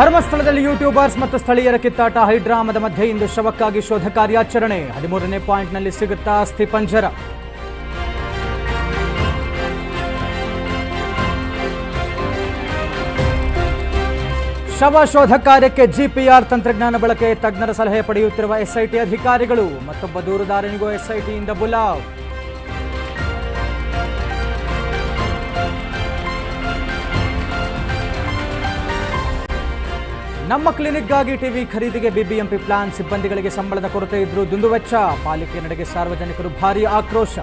ಧರ್ಮಸ್ಥಳದಲ್ಲಿ ಯೂಟ್ಯೂಬರ್ಸ್ ಮತ್ತು ಸ್ಥಳೀಯರ ಕಿತ್ತಾಟ. ಹೈಡ್ರಾಮದ ಮಧ್ಯೆ ಇಂದು ಶವಕ್ಕಾಗಿ ಶೋಧ ಕಾರ್ಯಾಚರಣೆ. ಹದಿಮೂರನೇ ಪಾಯಿಂಟ್ನಲ್ಲಿ ಸಿಗುತ್ತಾ ಅಸ್ಥಿ ಪಂಜರ. ಶವ ಶೋಧ ಕಾರ್ಯಕ್ಕೆ ಜಿಪಿಆರ್ ತಂತ್ರಜ್ಞಾನ ಬಳಕೆ. ತಜ್ಞರ ಸಲಹೆ ಪಡೆಯುತ್ತಿರುವ ಎಸ್ಐಟಿ ಅಧಿಕಾರಿಗಳು. ಮತ್ತೊಬ್ಬ ದೂರುದಾರನಿಗೂ ಎಸ್ಐಟಿಯಿಂದ ಬುಲಾವ್. ನಮ್ಮ ಕ್ಲಿನಿಕ್ಗಾಗಿ ಟಿವಿ ಖರೀದಿಗೆ ಬಿಬಿಎಂಪಿ ಪ್ಲಾನ್, ಸಿಬ್ಬಂದಿಗಳಿಗೆ ಸಂಬಳದ ಕೊರತೆ ಇದ್ರೂ ದುಂದುವೆಚ್ಚ, ಪಾಲಿಕೆ ನಡೆಗೆ ಸಾರ್ವಜನಿಕರು ಭಾರೀ ಆಕ್ರೋಶ.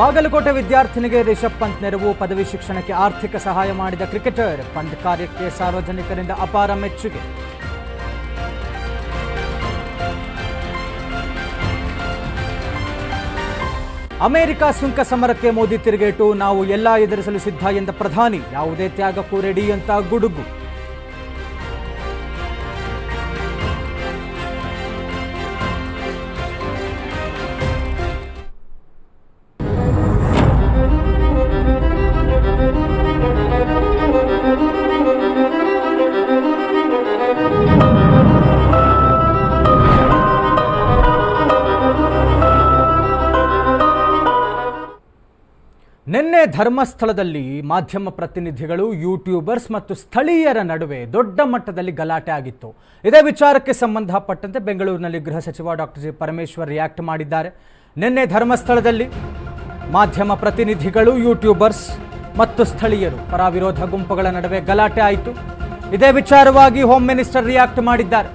ಬಾಗಲಕೋಟೆ ವಿದ್ಯಾರ್ಥಿನಿಗೆ ರಿಷಬ್ ಪಂತ್ ನೆರವು, ಪದವಿ ಶಿಕ್ಷಣಕ್ಕೆ ಆರ್ಥಿಕ ಸಹಾಯ ಮಾಡಿದ ಕ್ರಿಕೆಟರ್, ಪಂತ್ ಕಾರ್ಯಕ್ಕೆ ಸಾರ್ವಜನಿಕರಿಂದ ಅಪಾರ ಮೆಚ್ಚುಗೆ. ಅಮೆರಿಕ ಸುಂಕ ಸಮರಕ್ಕೆ ಮೋದಿ ತಿರುಗೇಟು, ನಾವು ಎಲ್ಲ ಎದುರಿಸಲು ಸಿದ್ಧ ಎಂದ ಪ್ರಧಾನಿ, ಯಾವುದೇ ತ್ಯಾಗಕ್ಕೂ ರೆಡಿ ಅಂತ ಗುಡುಗು. ಧರ್ಮಸ್ಥಳದಲ್ಲಿ ಮಾಧ್ಯಮ ಪ್ರತಿನಿಧಿಗಳು, ಯೂಟ್ಯೂಬರ್ಸ್ ಮತ್ತು ಸ್ಥಳೀಯರ ನಡುವೆ ದೊಡ್ಡ ಮಟ್ಟದಲ್ಲಿ ಗಲಾಟೆ ಆಗಿತ್ತು. ಇದೇ ವಿಚಾರಕ್ಕೆ ಸಂಬಂಧಪಟ್ಟಂತೆ ಬೆಂಗಳೂರಿನಲ್ಲಿ ಗೃಹ ಸಚಿವ ಡಾಕ್ಟರ್ ಜಿ. ಪರಮೇಶ್ವರ್ ರಿಯಾಕ್ಟ್ ಮಾಡಿದ್ದಾರೆ. ನಿನ್ನೆ ಧರ್ಮಸ್ಥಳದಲ್ಲಿ ಮಾಧ್ಯಮ ಪ್ರತಿನಿಧಿಗಳು, ಯೂಟ್ಯೂಬರ್ಸ್ ಮತ್ತು ಸ್ಥಳೀಯರು ಪರ ವಿರೋಧ ಗುಂಪುಗಳ ನಡುವೆ ಗಲಾಟೆ ಆಯಿತು. ಇದೇ ವಿಚಾರವಾಗಿ ಹೋಮ್ ಮಿನಿಸ್ಟರ್ ರಿಯಾಕ್ಟ್ ಮಾಡಿದ್ದಾರೆ.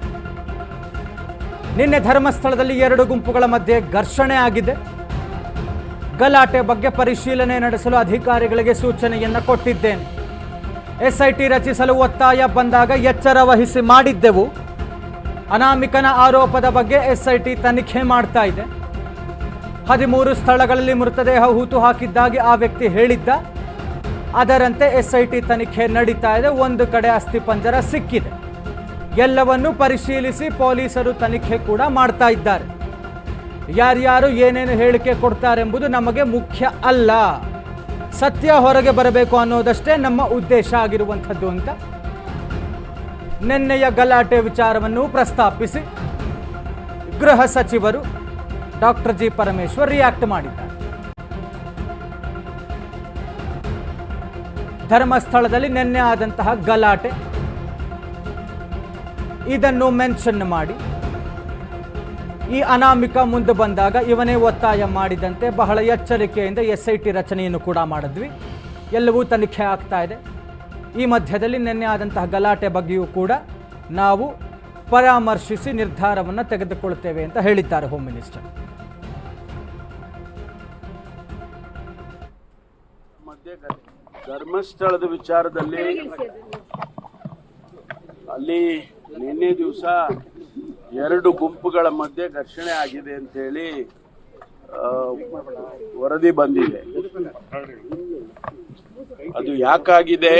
ನಿನ್ನೆ ಧರ್ಮಸ್ಥಳದಲ್ಲಿ ಎರಡು ಗುಂಪುಗಳ ಮಧ್ಯೆ ಘರ್ಷಣೆ ಆಗಿದೆ. ಗಲಾಟೆ ಬಗ್ಗೆ ಪರಿಶೀಲನೆ ನಡೆಸಲು ಅಧಿಕಾರಿಗಳಿಗೆ ಸೂಚನೆಯನ್ನು ಕೊಟ್ಟಿದ್ದೇನೆ. ಎಸ್ಐಟಿ ರಚಿಸಲು ಒತ್ತಾಯ ಬಂದಾಗ ಎಚ್ಚರ ವಹಿಸಿ ಮಾಡಿದ್ದೆವು. ಅನಾಮಿಕನ ಆರೋಪದ ಬಗ್ಗೆ ಎಸ್ಐಟಿ ತನಿಖೆ ಮಾಡ್ತಾ ಇದೆ. ಹದಿಮೂರು ಸ್ಥಳಗಳಲ್ಲಿ ಮೃತದೇಹ ಹೂತು ಹಾಕಿದ್ದಾಗಿ ಆ ವ್ಯಕ್ತಿ ಹೇಳಿದ್ದ. ಅದರಂತೆ ಎಸ್ಐಟಿ ತನಿಖೆ ನಡೀತಾ ಇದೆ. ಒಂದು ಕಡೆ ಅಸ್ಥಿಪಂಜರ ಸಿಕ್ಕಿದೆ. ಎಲ್ಲವನ್ನೂ ಪರಿಶೀಲಿಸಿ ಪೊಲೀಸರು ತನಿಖೆ ಕೂಡ ಮಾಡ್ತಾ ಇದ್ದಾರೆ. ಯಾರ್ಯಾರು ಏನೇನು ಹೇಳಿಕೆ ಕೊಡ್ತಾರೆಂಬುದು ನಮಗೆ ಮುಖ್ಯ ಅಲ್ಲ. ಸತ್ಯ ಹೊರಗೆ ಬರಬೇಕು ಅನ್ನೋದಷ್ಟೇ ನಮ್ಮ ಉದ್ದೇಶ ಆಗಿರುವಂಥದ್ದು ಅಂತ. ನಿನ್ನೆಯ ಗಲಾಟೆ ವಿಚಾರವನ್ನು ಪ್ರಸ್ತಾಪಿಸಿ ಗೃಹ ಸಚಿವರು ಡಾಕ್ಟರ್ ಜಿ ಪರಮೇಶ್ವರ್ ರಿಯಾಕ್ಟ್ ಮಾಡಿದ್ದಾರೆ. ಧರ್ಮಸ್ಥಳದಲ್ಲಿ ನಿನ್ನೆ ಆದಂತಹ ಗಲಾಟೆ. ಇದನ್ನು ಮೆನ್ಷನ್ ಮಾಡಿ ಈ ಅನಾಮಿಕ ಮುಂದೆ ಬಂದಾಗ ಇವನೇ ಒತ್ತಾಯ ಮಾಡಿದಂತೆ ಬಹಳ ಎಚ್ಚರಿಕೆಯಿಂದ ಎಸ್ ಐ ಟಿ ರಚನೆಯನ್ನು ಕೂಡ ಮಾಡಿದ್ವಿ. ಎಲ್ಲವೂ ತನಿಖೆ ಆಗ್ತಾ ಇದೆ. ಈ ಮಧ್ಯದಲ್ಲಿ ನಿನ್ನೆ ಆದಂತಹ ಗಲಾಟೆ ಬಗ್ಗೆಯೂ ಕೂಡ ನಾವು ಪರಾಮರ್ಶಿಸಿ ನಿರ್ಧಾರವನ್ನು ತೆಗೆದುಕೊಳ್ತೇವೆ ಅಂತ ಹೇಳಿದ್ದಾರೆ ಹೋಮ್ ಮಿನಿಸ್ಟರ್ ಧರ್ಮಸ್ಥಳದ ವಿಚಾರದಲ್ಲಿ ಅಲ್ಲಿ ನಿನ್ನೆ ದಿವಸ ಎರಡು ಗುಂಪುಗಳ ಮಧ್ಯೆ ಘರ್ಷಣೆ ಆಗಿದೆ ಅಂತ ಹೇಳಿ ವರದಿ ಬಂದಿದೆ. ಅದು ಯಾಕಾಗಿದೆ?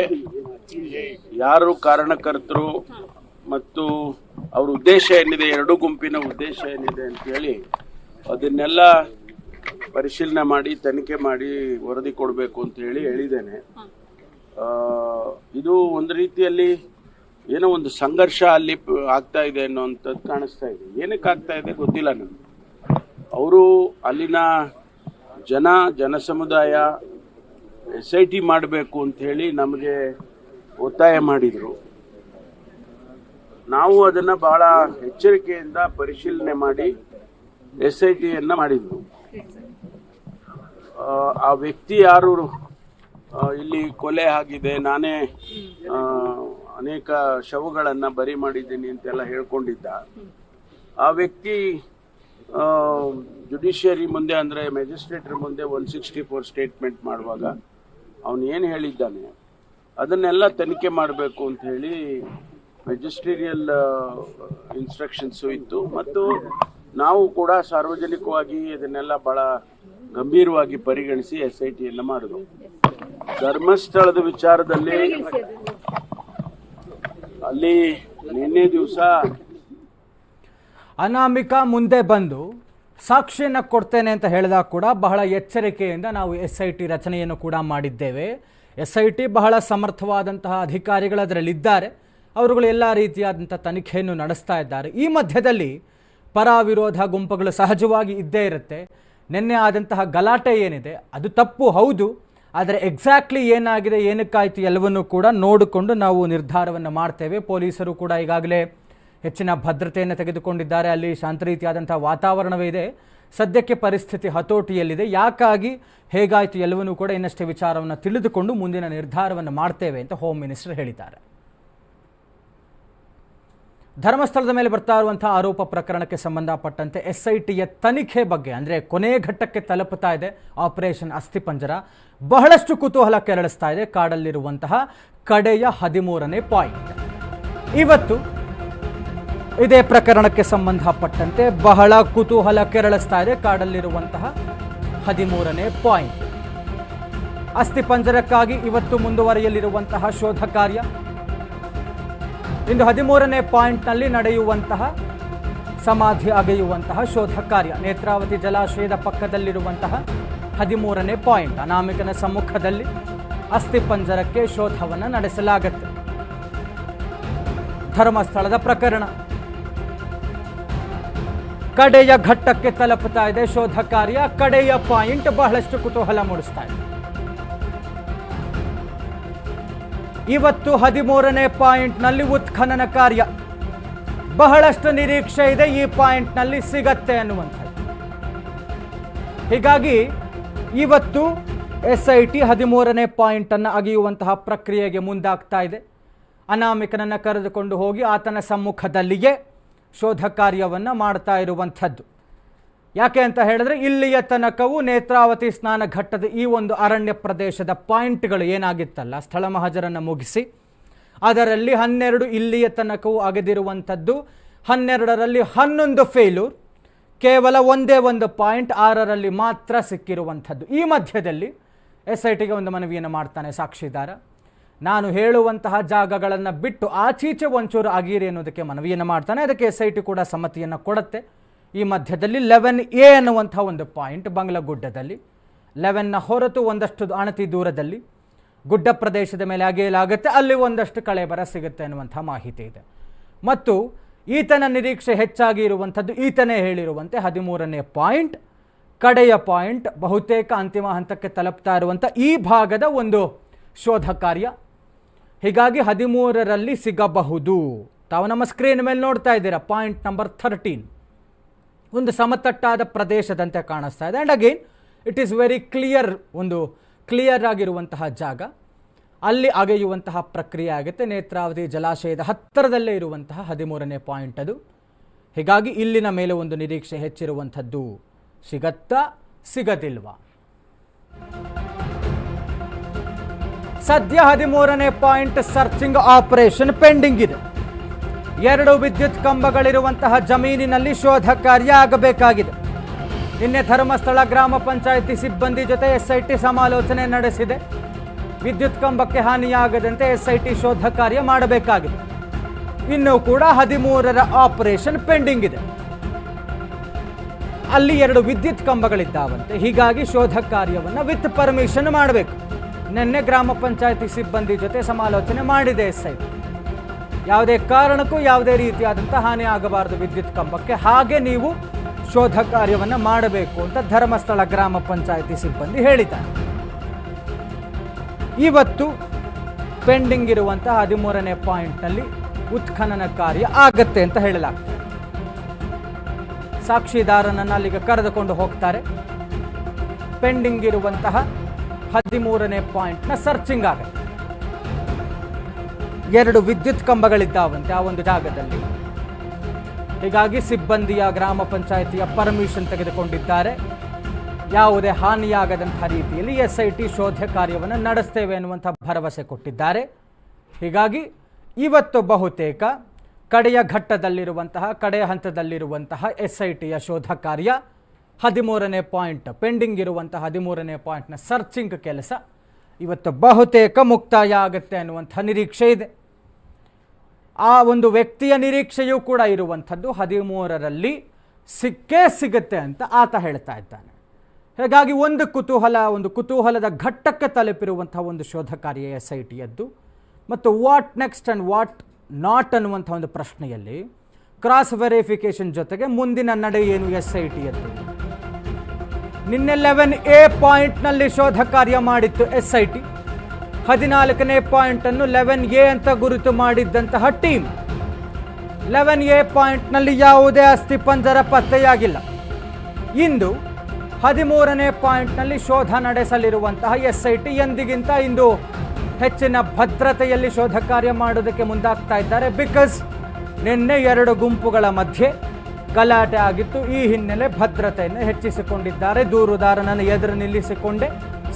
ಯಾರು ಕಾರಣಕರ್ತರು ಮತ್ತು ಅವ್ರ ಉದ್ದೇಶ ಏನಿದೆ? ಎರಡು ಗುಂಪಿನ ಉದ್ದೇಶ ಏನಿದೆ ಅಂತ ಹೇಳಿ ಅದನ್ನೆಲ್ಲ ಪರಿಶೀಲನೆ ಮಾಡಿ, ತನಿಖೆ ಮಾಡಿ ವರದಿ ಕೊಡಬೇಕು ಅಂತ ಹೇಳಿ ಹೇಳಿದ್ದೇನೆ. ಇದು ಒಂದು ರೀತಿಯಲ್ಲಿ ಏನೋ ಒಂದು ಸಂಘರ್ಷ ಅಲ್ಲಿ ಆಗ್ತಾ ಇದೆ ಅನ್ನೋಂಥದ್ದು ಕಾಣಿಸ್ತಾ ಇದೆ. ಏನಕ್ಕೆ ಆಗ್ತಾ ಇದೆ ಗೊತ್ತಿಲ್ಲ ನನಗೆ. ಅವರು ಅಲ್ಲಿನ ಜನ ಜನಸಮುದಾಯ ಎಸ್ ಐ ಟಿ ಮಾಡಬೇಕು ಅಂತ ಹೇಳಿ ನಮಗೆ ಒತ್ತಾಯ ಮಾಡಿದರು. ನಾವು ಅದನ್ನು ಬಹಳ ಎಚ್ಚರಿಕೆಯಿಂದ ಪರಿಶೀಲನೆ ಮಾಡಿ ಎಸ್ ಐ ಟಿಯನ್ನು ಮಾಡಿದ್ವು. ಆ, ವ್ಯಕ್ತಿ ಯಾರು? ಇಲ್ಲಿ ಕೊಲೆ ಆಗಿದೆ ನಾನೇ ಅನೇಕ ಶವಗಳನ್ನು ಬರಿ ಮಾಡಿದ್ದೀನಿ ಅಂತೆಲ್ಲ ಹೇಳ್ಕೊಂಡಿದ್ದ. ಆ ವ್ಯಕ್ತಿ ಜುಡಿಷಿಯರಿ ಮುಂದೆ ಅಂದರೆ ಮ್ಯಾಜಿಸ್ಟ್ರೇಟರ್ ಮುಂದೆ ಒನ್ ಸಿಕ್ಸ್ಟಿ ಫೋರ್ ಸ್ಟೇಟ್ಮೆಂಟ್ ಮಾಡುವಾಗ ಅವನು ಏನು ಹೇಳಿದ್ದಾನೆ? ಅದನ್ನೆಲ್ಲ ತನಿಖೆ ಮಾಡಬೇಕು ಅಂತ ಹೇಳಿ ಮ್ಯಾಜಿಸ್ಟ್ರೇರಿಯಲ್ ಇನ್ಸ್ಟ್ರಕ್ಷನ್ಸು ಇತ್ತು. ಮತ್ತು ನಾವು ಕೂಡ ಸಾರ್ವಜನಿಕವಾಗಿ ಇದನ್ನೆಲ್ಲ ಬಹಳ ಗಂಭೀರವಾಗಿ ಪರಿಗಣಿಸಿ ಎಸ್ ಐ ಟಿಯನ್ನು ಮಾಡಿದ್ವು. ಧರ್ಮಸ್ಥಳದ ವಿಚಾರದಲ್ಲಿ ಅಲ್ಲಿ ನಿನ್ನೆ ದಿವಸ ಅನಾಮಿಕ ಮುಂದೆ ಬಂದು ಸಾಕ್ಷಿಯನ್ನು ಕೊಡ್ತೇನೆ ಅಂತ ಹೇಳಿದಾಗ ಕೂಡ ಬಹಳ ಎಚ್ಚರಿಕೆಯಿಂದ ನಾವು ಎಸ್ ಐ ಟಿ ರಚನೆಯನ್ನು ಕೂಡ ಮಾಡಿದ್ದೇವೆ. ಎಸ್ ಐ ಟಿ ಬಹಳ ಸಮರ್ಥವಾದಂತಹ ಅಧಿಕಾರಿಗಳು ಅದರಲ್ಲಿದ್ದಾರೆ ಅವರುಗಳು ಎಲ್ಲ ರೀತಿಯಾದಂಥ ತನಿಖೆಯನ್ನು ನಡೆಸ್ತಾ ಇದ್ದಾರೆ. ಈ ಮಧ್ಯದಲ್ಲಿ ಪರ ವಿರೋಧ ಗುಂಪುಗಳು ಸಹಜವಾಗಿ ಇದ್ದೇ ಇರುತ್ತೆ. ನಿನ್ನೆ ಆದಂತಹ ಗಲಾಟೆ ಏನಿದೆ? ಅದು ತಪ್ಪು, ಹೌದು. ಆದರೆ ಎಕ್ಸಾಕ್ಟ್ಲಿ ಏನಾಗಿದೆ, ಏನಕ್ಕಾಯಿತು ಎಲ್ಲವನ್ನೂ ಕೂಡ ನೋಡಿಕೊಂಡು ನಾವು ನಿರ್ಧಾರವನ್ನು ಮಾಡ್ತೇವೆ. ಪೊಲೀಸರು ಕೂಡ ಈಗಾಗಲೇ ಹೆಚ್ಚಿನ ಭದ್ರತೆಯನ್ನು ತೆಗೆದುಕೊಂಡಿದ್ದಾರೆ. ಅಲ್ಲಿ ಶಾಂತ ರೀತಿಯಾದಂಥ ವಾತಾವರಣವೇ ಇದೆ. ಸದ್ಯಕ್ಕೆ ಪರಿಸ್ಥಿತಿ ಹತೋಟಿಯಲ್ಲಿದೆ. ಯಾಕಾಗಿ? ಹೇಗಾಯಿತು? ಎಲ್ಲವನ್ನೂ ಕೂಡ ಇನ್ನಷ್ಟೇ ವಿಚಾರವನ್ನು ತಿಳಿದುಕೊಂಡು ಮುಂದಿನ ನಿರ್ಧಾರವನ್ನು ಮಾಡ್ತೇವೆ ಅಂತ ಹೋಮ್ ಮಿನಿಸ್ಟರ್ ಹೇಳಿದ್ದಾರೆ. ಧರ್ಮಸ್ಥಳದ ಮೇಲೆ ಬರ್ತಾ ಇರುವಂಥ ಆರೋಪ ಪ್ರಕರಣಕ್ಕೆ ಸಂಬಂಧಪಟ್ಟಂತೆ ಎಸ್ ಐ ಟಿಯ ತನಿಖೆ ಬಗ್ಗೆ, ಅಂದರೆ ಕೊನೆ ಘಟ್ಟಕ್ಕೆ ತಲುಪುತ್ತಾ ಇದೆ ಆಪರೇಷನ್ ಅಸ್ಥಿಪಂಜರ ಬಹಳಷ್ಟು ಕುತೂಹಲ ಕೆರಳಿಸ್ತಾ ಇದೆ, ಕಾಡಲ್ಲಿರುವಂತಹ ಕಡೆಯ ಹದಿಮೂರನೇ ಪಾಯಿಂಟ್. ಇವತ್ತು ಇದೇ ಪ್ರಕರಣಕ್ಕೆ ಸಂಬಂಧಪಟ್ಟಂತೆ ಬಹಳ ಕುತೂಹಲ ಕೆರಳಿಸ್ತಾ ಇದೆ, ಕಾಡಲ್ಲಿರುವಂತಹ ಹದಿಮೂರನೇ ಪಾಯಿಂಟ್. ಅಸ್ಥಿಪಂಜರಕ್ಕಾಗಿ ಇವತ್ತು ಮುಂದುವರಿಯಲಿರುವಂತಹ ಶೋಧ ಕಾರ್ಯ ಇಂದು ಹದಿಮೂರನೇ ಪಾಯಿಂಟ್ನಲ್ಲಿ ನಡೆಯುವಂತಹ ಸಮಾಧಿ ಅಗೆಯುವಂತಹ ಶೋಧ ಕಾರ್ಯ. ನೇತ್ರಾವತಿ ಜಲಾಶಯದ ಪಕ್ಕದಲ್ಲಿರುವಂತಹ ಹದಿಮೂರನೇ ಪಾಯಿಂಟ್. ಅನಾಮಿಕನ ಸಮ್ಮುಖದಲ್ಲಿ ಅಸ್ಥಿಪಂಜರಕ್ಕೆ ಶೋಧವನ್ನು ನಡೆಸಲಾಗುತ್ತೆ. ಧರ್ಮಸ್ಥಳದ ಪ್ರಕರಣ. ಕಡೆಯ ಘಟ್ಟಕ್ಕೆ ತಲುಪುತ್ತಾ ಇದೆ ಶೋಧ ಕಾರ್ಯ. ಕಡೆಯ ಪಾಯಿಂಟ್ ಬಹಳಷ್ಟು ಕುತೂಹಲ ಮೂಡಿಸ್ತಾ ಇದೆ. ಇವತ್ತು ಹದಿಮೂರನೇ ಪಾಯಿಂಟ್ನಲ್ಲಿ ಉತ್ಖನನ ಕಾರ್ಯ. ಬಹಳಷ್ಟು ನಿರೀಕ್ಷೆ ಇದೆ ಈ ಪಾಯಿಂಟ್ನಲ್ಲಿ ಸಿಗತ್ತೆ ಅನ್ನುವಂಥದ್ದು. ಹೀಗಾಗಿ ಇವತ್ತು ಎಸ್ ಐ ಟಿ ಹದಿಮೂರನೇ ಪಾಯಿಂಟನ್ನು ಅಗೆಯುವಂತಹ ಪ್ರಕ್ರಿಯೆಗೆ ಮುಂದಾಗ್ತಾ ಇದೆ. ಅನಾಮಿಕನನ್ನು ಕರೆದುಕೊಂಡು ಹೋಗಿ ಆತನ ಸಮ್ಮುಖದಲ್ಲಿಯೇ ಶೋಧ ಕಾರ್ಯವನ್ನು ಮಾಡ್ತಾ ಇರುವಂಥದ್ದು. ಯಾಕೆ ಅಂತ ಹೇಳಿದ್ರೆ ಇಲ್ಲಿಯ ತನಕವೂ ನೇತ್ರಾವತಿ ಸ್ನಾನ ಘಟ್ಟದ ಈ ಒಂದು ಅರಣ್ಯ ಪ್ರದೇಶದ ಪಾಯಿಂಟ್ಗಳು ಏನಾಗಿತ್ತಲ್ಲ, ಸ್ಥಳ ಮಹಜರನ್ನು ಮುಗಿಸಿ, ಅದರಲ್ಲಿ ಹನ್ನೆರಡು ಇಲ್ಲಿಯ ತನಕವೂ ಅಗೆದಿರುವಂಥದ್ದು, ಹನ್ನೆರಡರಲ್ಲಿ ಹನ್ನೊಂದು ಫೇಲ್ಯೂರ್ ಕೇವಲ ಒಂದೇ ಒಂದು ಪಾಯಿಂಟ್, ಆರರಲ್ಲಿ ಮಾತ್ರ ಸಿಕ್ಕಿರುವಂಥದ್ದು. ಈ ಮಧ್ಯದಲ್ಲಿ ಎಸ್ ಐ ಟಿಗೆ ಒಂದು ಮನವಿಯನ್ನು ಮಾಡ್ತಾನೆ ಸಾಕ್ಷಿದಾರ. ನಾನು ಹೇಳುವಂತಹ ಜಾಗಗಳನ್ನು ಬಿಟ್ಟು ಆಚೀಚೆ ಒಂಚೂರು ಆಗೀರಿ ಅನ್ನೋದಕ್ಕೆ ಮನವಿಯನ್ನು ಮಾಡ್ತಾನೆ. ಅದಕ್ಕೆ ಎಸ್ ಐ ಟಿ ಕೂಡ ಸಮ್ಮತಿಯನ್ನು ಕೊಡುತ್ತೆ. ಈ ಮಧ್ಯದಲ್ಲಿ ಲೆವೆನ್ ಎ ಅನ್ನುವಂಥ ಒಂದು ಪಾಯಿಂಟ್ ಬಂಗ್ಲಗುಡ್ಡದಲ್ಲಿ ಲೆವೆನ್ನ ಹೊರತು ಒಂದಷ್ಟು ಅಣತಿ ದೂರದಲ್ಲಿ, ಗುಡ್ಡ ಪ್ರದೇಶದ ಮೇಲೆ ಅಗೆಯಲಾಗುತ್ತೆ, ಅಲ್ಲಿ ಒಂದಷ್ಟು ಕಳೆಬರ ಸಿಗುತ್ತೆ ಅನ್ನುವಂಥ ಮಾಹಿತಿ ಇದೆ. ಮತ್ತು ಈತನ ನಿರೀಕ್ಷೆ ಹೆಚ್ಚಾಗಿ ಇರುವಂಥದ್ದು ಈತನೇ ಹೇಳಿರುವಂತೆ ಹದಿಮೂರನೇ ಪಾಯಿಂಟ್, ಕಡೆಯ ಪಾಯಿಂಟ್, ಬಹುತೇಕ ಅಂತಿಮ ಹಂತಕ್ಕೆ ತಲುಪ್ತಾ ಇರುವಂಥ ಈ ಭಾಗದ ಒಂದು ಶೋಧ ಕಾರ್ಯ. ಹೀಗಾಗಿ ಹದಿಮೂರರಲ್ಲಿ ಸಿಗಬಹುದು. ತಾವು ನಮ್ಮ ಸ್ಕ್ರೀನ್ ಮೇಲೆ ನೋಡ್ತಾ ಇದ್ದೀರಾ? ಪಾಯಿಂಟ್ ನಂಬರ್ ಥರ್ಟೀನ್ ಒಂದು ಸಮತಟ್ಟಾದ ಪ್ರದೇಶದಂತೆ ಕಾಣಿಸ್ತಾ ಇದೆ. And again it is very clear ಒಂದು ಕ್ಲಿಯರ್ ಆಗಿರುವಂತಹ ಜಾಗ. ಅಲ್ಲಿ ಅಗೆಯುವಂತಹ ಪ್ರಕ್ರಿಯೆ ಆಗುತ್ತೆ. ನೇತ್ರಾವತಿ ಜಲಾಶಯದ ಹತ್ತಿರದಲ್ಲೇ ಇರುವಂತಹ ಹದಿಮೂರನೇ ಪಾಯಿಂಟ್ ಅದು. ಹೀಗಾಗಿ ಇಲ್ಲಿನ ಮೇಲೆ ಒಂದು ನಿರೀಕ್ಷೆ ಹೆಚ್ಚಿರುವಂಥದ್ದು ಸಿಗತ್ತಾ, ಸಿಗದಿಲ್ವಾ? ಸದ್ಯ ಹದಿಮೂರನೇ ಪಾಯಿಂಟ್ ಸರ್ಚಿಂಗ್ ಆಪರೇಷನ್ ಪೆಂಡಿಂಗ್ ಇದೆ. ಎರಡು ವಿದ್ಯುತ್ ಕಂಬಗಳಿರುವಂತಹ ಜಮೀನಿನಲ್ಲಿ ಶೋಧ ಕಾರ್ಯ ಆಗಬೇಕಾಗಿದೆ. ನಿನ್ನೆ ಧರ್ಮಸ್ಥಳ ಗ್ರಾಮ ಪಂಚಾಯಿತಿ ಸಿಬ್ಬಂದಿ ಜೊತೆ ಎಸ್ಐಟಿ ಸಮಾಲೋಚನೆ ನಡೆಸಿದೆ. ವಿದ್ಯುತ್ ಕಂಬಕ್ಕೆ ಹಾನಿಯಾಗದಂತೆ ಎಸ್ಐಟಿ ಶೋಧ ಕಾರ್ಯ ಮಾಡಬೇಕಾಗಿದೆ. ಇನ್ನೂ ಕೂಡ ಹದಿಮೂರರ ಆಪರೇಷನ್ ಪೆಂಡಿಂಗ್ ಇದೆ. ಅಲ್ಲಿ ಎರಡು ವಿದ್ಯುತ್ ಕಂಬಗಳಿದ್ದಾವಂತೆ. ಹೀಗಾಗಿ ಶೋಧ ಕಾರ್ಯವನ್ನು ವಿತ್ ಪರ್ಮಿಷನ್ ಮಾಡಬೇಕು. ನಿನ್ನೆ ಗ್ರಾಮ ಪಂಚಾಯಿತಿ ಸಿಬ್ಬಂದಿ ಜೊತೆ ಸಮಾಲೋಚನೆ ಮಾಡಿದೆ ಎಸ್ಐಟಿ. ಯಾವುದೇ ಕಾರಣಕ್ಕೂ ಯಾವುದೇ ರೀತಿಯಾದಂಥ ಹಾನಿ ಆಗಬಾರದು ವಿದ್ಯುತ್ ಕಂಬಕ್ಕೆ. ಹಾಗೆ ನೀವು ಶೋಧ ಕಾರ್ಯವನ್ನು ಮಾಡಬೇಕು ಅಂತ ಧರ್ಮಸ್ಥಳ ಗ್ರಾಮ ಪಂಚಾಯಿತಿ ಸಿಬ್ಬಂದಿ ಹೇಳಿದ್ದಾರೆ. ಇವತ್ತು ಪೆಂಡಿಂಗ್ ಇರುವಂತಹ ಹದಿಮೂರನೇ ಪಾಯಿಂಟ್ನಲ್ಲಿ ಉತ್ಖನನ ಕಾರ್ಯ ಆಗತ್ತೆ ಅಂತ ಹೇಳಲಾಗ್ತದೆ. ಸಾಕ್ಷಿದಾರನನ್ನು ಅಲ್ಲಿಗೆ ಕರೆದುಕೊಂಡು ಹೋಗ್ತಾರೆ. ಪೆಂಡಿಂಗ್ ಇರುವಂತಹ ಹದಿಮೂರನೇ ಪಾಯಿಂಟ್ನ ಸರ್ಚಿಂಗ್ ಆಗುತ್ತೆ. ಎರಡು ವಿದ್ಯುತ್ ಕಂಬಗಳಿದ್ದಾವಂತೆ ಆ ಒಂದು ಜಾಗದಲ್ಲಿ. ಹೀಗಾಗಿ ಸಿಬ್ಬಂದಿಯ ಗ್ರಾಮ ಪಂಚಾಯಿತಿಯ ಪರ್ಮಿಷನ್ ತೆಗೆದುಕೊಂಡಿದ್ದಾರೆ. ಯಾವುದೇ ಹಾನಿಯಾಗದಂಥ ರೀತಿಯಲ್ಲಿ ಎಸ್ ಐ ಟಿ ಶೋಧ ಕಾರ್ಯವನ್ನು ನಡೆಸ್ತೇವೆ ಎನ್ನುವಂಥ ಭರವಸೆ ಕೊಟ್ಟಿದ್ದಾರೆ. ಹೀಗಾಗಿ ಇವತ್ತು ಬಹುತೇಕ ಕಡೆಯ ಘಟ್ಟದಲ್ಲಿರುವಂತಹ, ಕಡೆಯ ಹಂತದಲ್ಲಿರುವಂತಹ ಎಸ್ ಐ ಟಿಯ ಶೋಧ ಕಾರ್ಯ ಹದಿಮೂರನೇ ಪಾಯಿಂಟ್ ಪೆಂಡಿಂಗ್ ಇರುವಂತಹ ಹದಿಮೂರನೇ ಪಾಯಿಂಟ್ನ ಸರ್ಚಿಂಗ್ ಕೆಲಸ ಇವತ್ತು ಬಹುತೇಕ ಮುಕ್ತಾಯ ಆಗುತ್ತೆ ಅನ್ನುವಂಥ ನಿರೀಕ್ಷೆ ಇದೆ. ಆ ಒಂದು ವ್ಯಕ್ತಿಯ ನಿರೀಕ್ಷೆಯೂ ಕೂಡ ಇರುವಂಥದ್ದು ಹದಿಮೂರರಲ್ಲಿ ಸಿಕ್ಕೇ ಸಿಗುತ್ತೆ ಅಂತ ಆತ ಹೇಳ್ತಾ ಇದ್ದಾನೆ. ಹೀಗಾಗಿ ಒಂದು ಕುತೂಹಲ, ಒಂದು ಕುತೂಹಲದ ಘಟ್ಟಕ್ಕೆ ತಲುಪಿರುವಂಥ ಒಂದು ಶೋಧ ಕಾರ್ಯ ಎಸ್ ಐ ಟಿಯದ್ದು ಮತ್ತು what next and what not ಅನ್ನುವಂಥ ಒಂದು ಪ್ರಶ್ನೆಯಲ್ಲಿ ಕ್ರಾಸ್ ವೆರಿಫಿಕೇಷನ್ ಜೊತೆಗೆ ಮುಂದಿನ ನಡೆ ಏನು ಎಸ್ ಐ ಟಿಯದ್ದು ನಿನ್ನೆ ಲೆವೆನ್ ಎ ಪಾಯಿಂಟ್ನಲ್ಲಿ ಶೋಧ ಕಾರ್ಯ ಮಾಡಿತ್ತು ಎಸ್ ಐ ಟಿ ಹದಿನಾಲ್ಕನೇ ಪಾಯಿಂಟನ್ನು ಲೆವೆನ್ ಎ ಅಂತ ಗುರುತು ಮಾಡಿದ್ದಂತಹ ಟೀಮ್. ಲೆವೆನ್ ಎ ಪಾಯಿಂಟ್ನಲ್ಲಿ ಯಾವುದೇ ಅಸ್ಥಿಪಂಜರ ಪತ್ತೆಯಾಗಿಲ್ಲ. ಇಂದು ಹದಿಮೂರನೇ ಪಾಯಿಂಟ್ನಲ್ಲಿ ಶೋಧ ನಡೆಸಲಿರುವಂತಹ ಎಸ್ ಐ ಟಿ ಎಂದಿಗಿಂತ ಇಂದು ಹೆಚ್ಚಿನ ಭದ್ರತೆಯಲ್ಲಿ ಶೋಧ ಕಾರ್ಯ ಮಾಡೋದಕ್ಕೆ ಮುಂದಾಗ್ತಾ ಇದ್ದಾರೆ. ಬಿಕಾಸ್ ನಿನ್ನೆ ಎರಡು ಗುಂಪುಗಳ ಮಧ್ಯೆ ಗಲಾಟೆ ಆಗಿತ್ತು. ಈ ಹಿನ್ನೆಲೆ ಭದ್ರತೆಯನ್ನು ಹೆಚ್ಚಿಸಿಕೊಂಡಿದ್ದಾರೆ. ದೂರುದಾರನನ್ನು ಎದುರು ನಿಲ್ಲಿಸಿಕೊಂಡೇ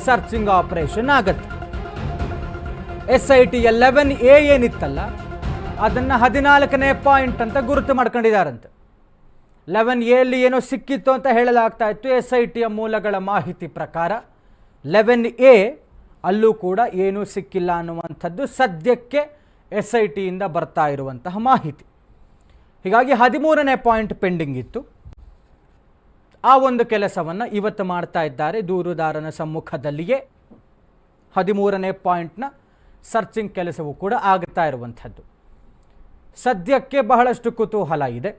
ಸರ್ಚಿಂಗ್ ಆಪರೇಷನ್ ಆಗತ್ತೆ. S I T eleven A ಏನಿತ್ತಲ್ಲ, ಅದನ್ನು ಹದಿನಾಲ್ಕನೇ ಪಾಯಿಂಟ್ ಅಂತ ಗುರುತು ಮಾಡ್ಕೊಂಡಿದ್ದಾರಂತೆ. ಲೆವೆನ್ ಎಲ್ಲಿ ಏನೋ ಸಿಕ್ಕಿತ್ತು ಅಂತ ಹೇಳಲಾಗ್ತಾ ಇತ್ತು ಎಸ್ ಐ ಟಿಯ ಮೂಲಗಳ ಮಾಹಿತಿ ಪ್ರಕಾರ. ಲೆವೆನ್ ಎ ಅಲ್ಲೂ ಕೂಡ ಏನೂ ಸಿಕ್ಕಿಲ್ಲ ಅನ್ನುವಂಥದ್ದು ಸದ್ಯಕ್ಕೆ ಎಸ್ ಐ ಟಿಯಿಂದ ಬರ್ತಾ ಇರುವಂತಹ ಮಾಹಿತಿ. ಹೀಗಾಗಿ ಹದಿಮೂರನೇ ಪಾಯಿಂಟ್ ಪೆಂಡಿಂಗ್ ಇತ್ತು. ಆ ಒಂದು ಕೆಲಸವನ್ನು ಇವತ್ತು ಮಾಡ್ತಾ ಇದ್ದಾರೆ ದೂರುದಾರನ ಸಮ್ಮುಖದಲ್ಲಿಯೇ. ಹದಿಮೂರನೇ ಪಾಯಿಂಟ್ನ ಸರ್ಚಿಂಗ್ ಕೆಲಸವೂ ಕೂಡ ಆಗ್ತಾ ಇರುವಂಥದ್ದು. ಸದ್ಯಕ್ಕೆ ಬಹಳಷ್ಟು ಕುತೂಹಲ ಇದೆ.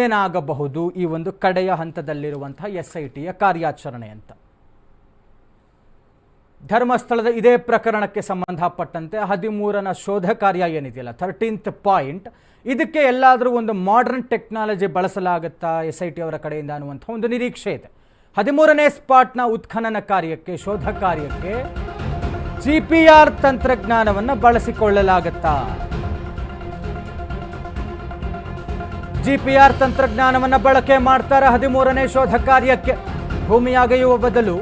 ಏನಾಗಬಹುದು ಈ ಒಂದು ಕಡೆಯ ಹಂತದಲ್ಲಿರುವಂತಹ ಎಸ್ ಐ ಟಿಯ ಕಾರ್ಯಾಚರಣೆ ಅಂತ. ಧರ್ಮಸ್ಥಳದ ಇದೇ ಪ್ರಕರಣಕ್ಕೆ ಸಂಬಂಧಪಟ್ಟಂತೆ ಹದಿಮೂರನ ಶೋಧ ಕಾರ್ಯ ಏನಿದೆಯಲ್ಲ ಥರ್ಟೀನ್ತ್ ಪಾಯಿಂಟ್ ಇದಕ್ಕೆ ಎಲ್ಲಾದರೂ ಒಂದು ಮಾಡರ್ನ್ ಟೆಕ್ನಾಲಜಿ ಬಳಸಲಾಗುತ್ತಾ ಎಸ್ ಐ ಟಿ ಅವರ ಕಡೆಯಿಂದ ಅನ್ನುವಂಥ ಒಂದು ನಿರೀಕ್ಷೆ ಇದೆ. ಹದಿಮೂರನೇ ಸ್ಪಾಟ್ನ ಉತ್ಖನನ ಕಾರ್ಯಕ್ಕೆ, ಶೋಧ ಕಾರ್ಯಕ್ಕೆ ಜಿ ಪಿ ಆರ್ ತಂತ್ರಜ್ಞಾನವನ್ನು ಬಳಸಿಕೊಳ್ಳಲಾಗುತ್ತಾ? ಜಿ ಪಿ ಆರ್ ತಂತ್ರಜ್ಞಾನವನ್ನು ಬಳಕೆ ಮಾಡ್ತಾರೆ ಹದಿಮೂರನೇ ಶೋಧ ಕಾರ್ಯಕ್ಕೆ. ಭೂಮಿಯಾಗೆಯುವ ಬದಲು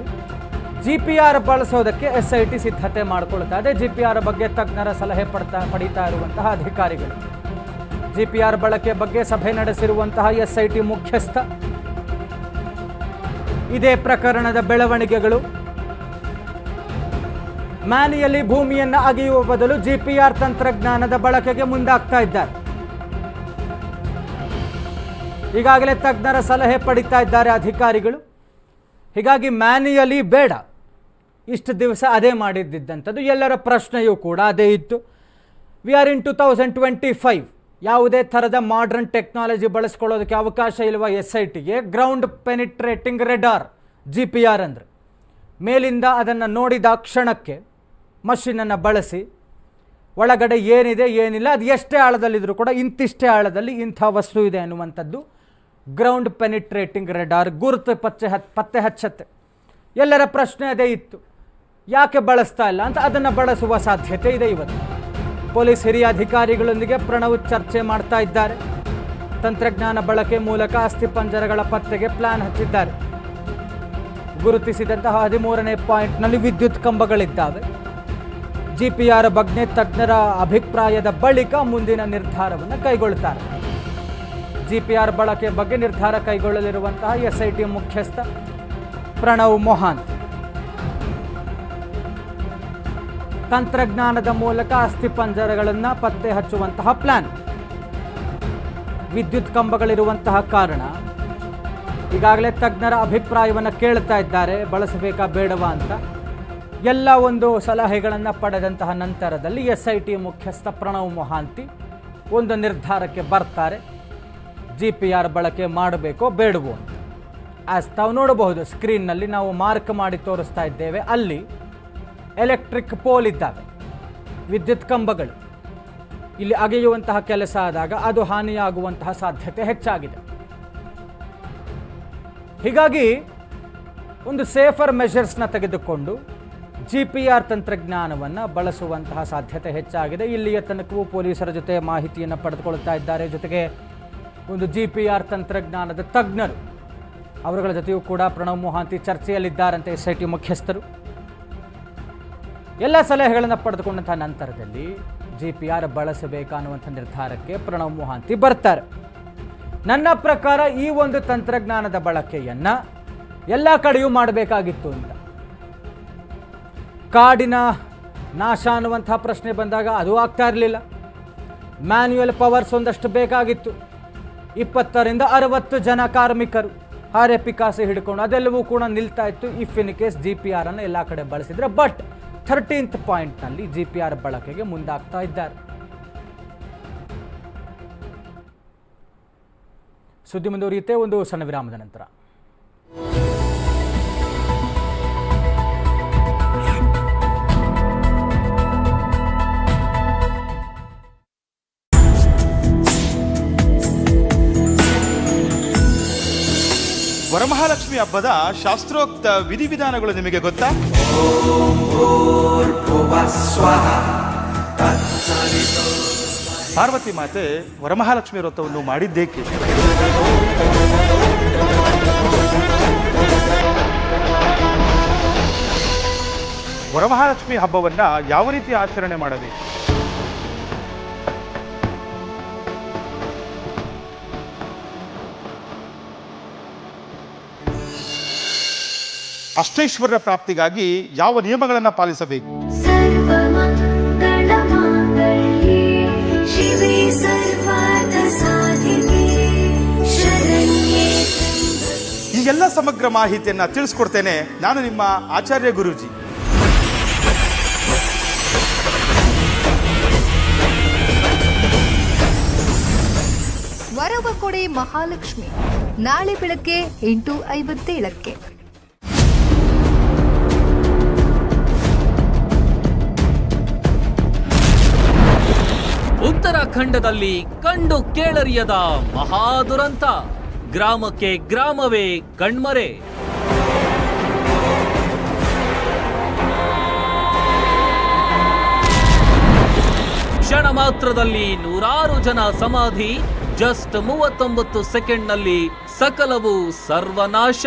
ಜಿ ಪಿ ಆರ್ ಬಳಸೋದಕ್ಕೆ ಎಸ್ ಐ ಟಿ ಸಿದ್ಧತೆ ಮಾಡಿಕೊಳ್ತಾ ಇದೆ. ಜಿ ಪಿ ಆರ್ ಬಗ್ಗೆ ತಜ್ಞರ ಸಲಹೆ ಪಡ್ತಾ, ಪಡೀತಾ ಇರುವಂತಹ ಅಧಿಕಾರಿಗಳು. ಜಿ ಪಿ ಆರ್ ಬಳಕೆ ಬಗ್ಗೆ ಸಭೆ ನಡೆಸಿರುವಂತಹ ಎಸ್ಐಟಿ ಮುಖ್ಯಸ್ಥ. ಇದೇ ಪ್ರಕರಣದ ಬೆಳವಣಿಗೆಗಳು. ಮ್ಯಾನಿಯಲ್ಲಿ ಭೂಮಿಯನ್ನು ಅಗೆಯುವ ಬದಲು ಜಿಪಿಆರ್ ತಂತ್ರಜ್ಞಾನದ ಬಳಕೆಗೆ ಮುಂದಾಗ್ತಾ ಇದ್ದಾರೆ. ಈಗಾಗಲೇ ತಜ್ಞರ ಸಲಹೆ ಪಡಿತಾ ಇದ್ದಾರೆ ಅಧಿಕಾರಿಗಳು. ಹೀಗಾಗಿ ಮ್ಯಾನಿಯಲಿ ಬೇಡ. ಇಷ್ಟು ದಿವಸ ಅದೇ ಮಾಡಿದ್ದಂಥದ್ದು ಎಲ್ಲರ ಪ್ರಶ್ನೆಯೂ ಕೂಡ ಅದೇ ಇತ್ತು. We are in two thousand twenty five ಯಾವುದೇ ಥರದ ಮಾಡ್ರನ್ ಟೆಕ್ನಾಲಜಿ ಬಳಸ್ಕೊಳ್ಳೋದಕ್ಕೆ ಅವಕಾಶ ಇಲ್ವ ಎಸ್ ಐ ಟಿಗೆ ground penetrating radar G P R ಅಂದರೆ. ಮೇಲಿಂದ ಅದನ್ನು ನೋಡಿದ ಕ್ಷಣಕ್ಕೆ ಮಷಿನನ್ನು ಬಳಸಿ, ಒಳಗಡೆ ಏನಿದೆ, ಏನಿಲ್ಲ, ಅದು ಎಷ್ಟೇ ಆಳದಲ್ಲಿದ್ದರೂ ಕೂಡ ಇಂತಿಷ್ಟೇ ಆಳದಲ್ಲಿ ಇಂಥ ವಸ್ತು ಇದೆ ಅನ್ನುವಂಥದ್ದು ಗ್ರೌಂಡ್ ಪೆನಿಟ್ರೇಟಿಂಗ್ ರೆಡಾರ್ ಗುರುತು ಪತ್ತೆ ಹತ್, ಪತ್ತೆ ಹಚ್ಚತ್ತೆ. ಎಲ್ಲರ ಪ್ರಶ್ನೆ ಅದೇ ಇತ್ತು. ಯಾಕೆ ಬಳಸ್ತಾ ಇಲ್ಲ ಅಂತ ಅದನ್ನು ಬಳಸುವ ಸಾಧ್ಯತೆ ಇದೆ ಇವತ್ತು. ಪೊಲೀಸ್ ಹಿರಿಯ ಅಧಿಕಾರಿಗಳೊಂದಿಗೆ ಪ್ರಣವ್ ಚರ್ಚೆ ಮಾಡ್ತಾ ಇದ್ದಾರೆ. ತಂತ್ರಜ್ಞಾನ ಬಳಕೆ ಮೂಲಕ ಅಸ್ಥಿಪಂಜರಗಳ ಪತ್ತೆಗೆ ಪ್ಲಾನ್ ಹಚ್ಚಿದ್ದಾರೆ. ಗುರುತಿಸಿದಂತಹ ಹದಿಮೂರನೇ ಪಾಯಿಂಟ್ನಲ್ಲಿ ವಿದ್ಯುತ್ ಕಂಬಗಳಿದ್ದಾವೆ. ಜಿ ಪಿ ಆರ್ ಬಗ್ಗೆ ತಜ್ಞರ ಅಭಿಪ್ರಾಯದ ಬಳಿಕ ಮುಂದಿನ ನಿರ್ಧಾರವನ್ನು ಕೈಗೊಳ್ಳುತ್ತಾರೆ. ಜಿ ಪಿ ಆರ್ ಬಳಕೆ ಬಗ್ಗೆ ನಿರ್ಧಾರ ಕೈಗೊಳ್ಳಲಿರುವಂತಹ ಎಸ್ಐಟಿ ಮುಖ್ಯಸ್ಥ ಪ್ರಣವ್ ಮೊಹಾಂತ್. ತಂತ್ರಜ್ಞಾನದ ಮೂಲಕ ಅಸ್ಥಿಪಂಜರಗಳನ್ನು ಪತ್ತೆ ಹಚ್ಚುವಂತಹ ಪ್ಲಾನ್ ವಿದ್ಯುತ್ ಕಂಬಗಳಿರುವಂತಹ ಕಾರಣ. ಈಗಾಗಲೇ ತಜ್ಞರ ಅಭಿಪ್ರಾಯವನ್ನು ಕೇಳ್ತಾ ಇದ್ದಾರೆ, ಬಳಸಬೇಕಾ ಬೇಡವಾ ಅಂತ. ಎಲ್ಲ ಒಂದು ಸಲಹೆಗಳನ್ನು ಪಡೆದಂತಹ ನಂತರದಲ್ಲಿ ಎಸ್ ಐ ಟಿ ಮುಖ್ಯಸ್ಥ ಪ್ರಣವ್ ಮೊಹಾಂತಿ ಒಂದು ನಿರ್ಧಾರಕ್ಕೆ ಬರ್ತಾರೆ. ಜಿ ಪಿ ಆರ್ ಬಳಕೆ ಮಾಡಬೇಕೋ ಬೇಡವೋ ಆಸ್ ತಾವು ನೋಡಬಹುದು ಸ್ಕ್ರೀನ್ನಲ್ಲಿ ನಾವು ಮಾರ್ಕ್ ಮಾಡಿ ತೋರಿಸ್ತಾ ಇದ್ದೇವೆ. ಅಲ್ಲಿ ಎಲೆಕ್ಟ್ರಿಕ್ ಪೋಲ್ ಇದ್ದಾವೆ, ವಿದ್ಯುತ್ ಕಂಬಗಳು. ಇಲ್ಲಿ ಅಗೆಯುವಂತಹ ಕೆಲಸ ಆದಾಗ ಅದು ಹಾನಿಯಾಗುವಂತಹ ಸಾಧ್ಯತೆ ಹೆಚ್ಚಾಗಿದೆ. ಹೀಗಾಗಿ ಒಂದು ಸೇಫರ್ ಮೆಷರ್ಸ್ನ ತೆಗೆದುಕೊಂಡು ಜಿ ಪಿ ಆರ್ ತಂತ್ರಜ್ಞಾನವನ್ನು ಬಳಸುವಂತಹ ಸಾಧ್ಯತೆ ಹೆಚ್ಚಾಗಿದೆ. ಇಲ್ಲಿಯ ತನಕವೂ ಪೊಲೀಸರ ಜೊತೆ ಮಾಹಿತಿಯನ್ನು ಪಡೆದುಕೊಳ್ತಾ ಇದ್ದಾರೆ. ಜೊತೆಗೆ ಒಂದು ಜಿ ಪಿ ಆರ್ ತಂತ್ರಜ್ಞಾನದ ತಜ್ಞರು, ಅವರುಗಳ ಜೊತೆಯೂ ಕೂಡ ಪ್ರಣವ್ ಮೊಹಾಂತಿ ಚರ್ಚೆಯಲ್ಲಿದ್ದಾರಂತೆ ಎಸ್ ಐ ಟಿ ಮುಖ್ಯಸ್ಥರು. ಎಲ್ಲ ಸಲಹೆಗಳನ್ನು ಪಡೆದುಕೊಂಡಂಥ ನಂತರದಲ್ಲಿ ಜಿ ಪಿ ಆರ್ ಬಳಸಬೇಕನ್ನುವಂಥ ನಿರ್ಧಾರಕ್ಕೆ ಪ್ರಣವ್ ಮೊಹಾಂತಿ ಬರ್ತಾರೆ. ನನ್ನ ಪ್ರಕಾರ ಈ ಒಂದು ತಂತ್ರಜ್ಞಾನದ ಬಳಕೆಯನ್ನು ಎಲ್ಲ ಕಡೆಯೂ ಮಾಡಬೇಕಾಗಿತ್ತು ಅಂತ. ಕಾಡಿನ ನಾಶ ಅನ್ನುವಂಥ ಪ್ರಶ್ನೆ ಬಂದಾಗ ಅದು ಆಗ್ತಾ ಇರಲಿಲ್ಲ. ಮ್ಯಾನ್ಯುಯಲ್ ಪವರ್ಸ್ ಒಂದಷ್ಟು ಬೇಕಾಗಿತ್ತು. ಇಪ್ಪತ್ತರಿಂದ ಅರವತ್ತು ಜನ ಕಾರ್ಮಿಕರು ಹಾರೆ ಪಿಕಾಸೆ ಹಿಡ್ಕೊಂಡು ಅದೆಲ್ಲವೂ ಕೂಡ ನಿಲ್ತಾ ಇತ್ತು. If in case G P ಆರನ್ನು ಎಲ್ಲ ಕಡೆ ಬಳಸಿದ್ರೆ, ಬಟ್ ಥರ್ಟೀನ್ತ್ ಪಾಯಿಂಟ್ನಲ್ಲಿ ಜಿ ಪಿ ಆರ್ ಬಳಕೆಗೆ ಮುಂದಾಗ್ತಾ ಇದ್ದಾರೆ. ಸುದ್ದಿ ಮುಂದುವರಿಯುತ್ತೆ, ಒಂದು ಸಣ್ಣ ವಿರಾಮದ ನಂತರ. ವರಮಹಾಲಕ್ಷ್ಮಿ ಹಬ್ಬದ ಶಾಸ್ತ್ರೋಕ್ತ ವಿಧಿವಿಧಾನಗಳು ನಿಮಗೆ ಗೊತ್ತಾ? ಪಾರ್ವತಿ ಮಾತೆ ವರಮಹಾಲಕ್ಷ್ಮಿ ವ್ರತವನ್ನು ಮಾಡಿದ್ದೇಕೆ? ವರಮಹಾಲಕ್ಷ್ಮಿ ಹಬ್ಬವನ್ನ ಯಾವ ರೀತಿ ಆಚರಣೆ ಮಾಡಬೇಕು? ಅಷ್ಟೈಶ್ವರ್ಯ ಪ್ರಾಪ್ತಿಗಾಗಿ ಯಾವ ನಿಯಮಗಳನ್ನು ಪಾಲಿಸಬೇಕು? ಎಲ್ಲ ಸಮಗ್ರ ಮಾಹಿತಿಯನ್ನು ತಿಳಿಸ್ಕೊಡ್ತೇನೆ. ನಾನು ನಿಮ್ಮ ಆಚಾರ್ಯ ಗುರೂಜಿ. ವರವ ಕೊಡೆ ಮಹಾಲಕ್ಷ್ಮಿ. ನಾಳೆ ಬೆಳಗ್ಗೆ ಎಂಟು ಐವತ್ತೇಳಕ್ಕೆ. ಉತ್ತರಾಖಂಡದಲ್ಲಿ ಕಂಡು ಕೇಳರಿಯದ ಮಹಾದುರಂತ. ಗ್ರಾಮಕ್ಕೆ ಗ್ರಾಮವೇ ಕಣ್ಮರೆ. ಕ್ಷಣ ಮಾತ್ರದಲ್ಲಿ ನೂರಾರು ಜನ ಸಮಾಧಿ ಜಸ್ಟ್ ಮೂವತ್ತೊಂಬತ್ತು ಸೆಕೆಂಡ್ನಲ್ಲಿ ಸಕಲವು ಸರ್ವನಾಶ.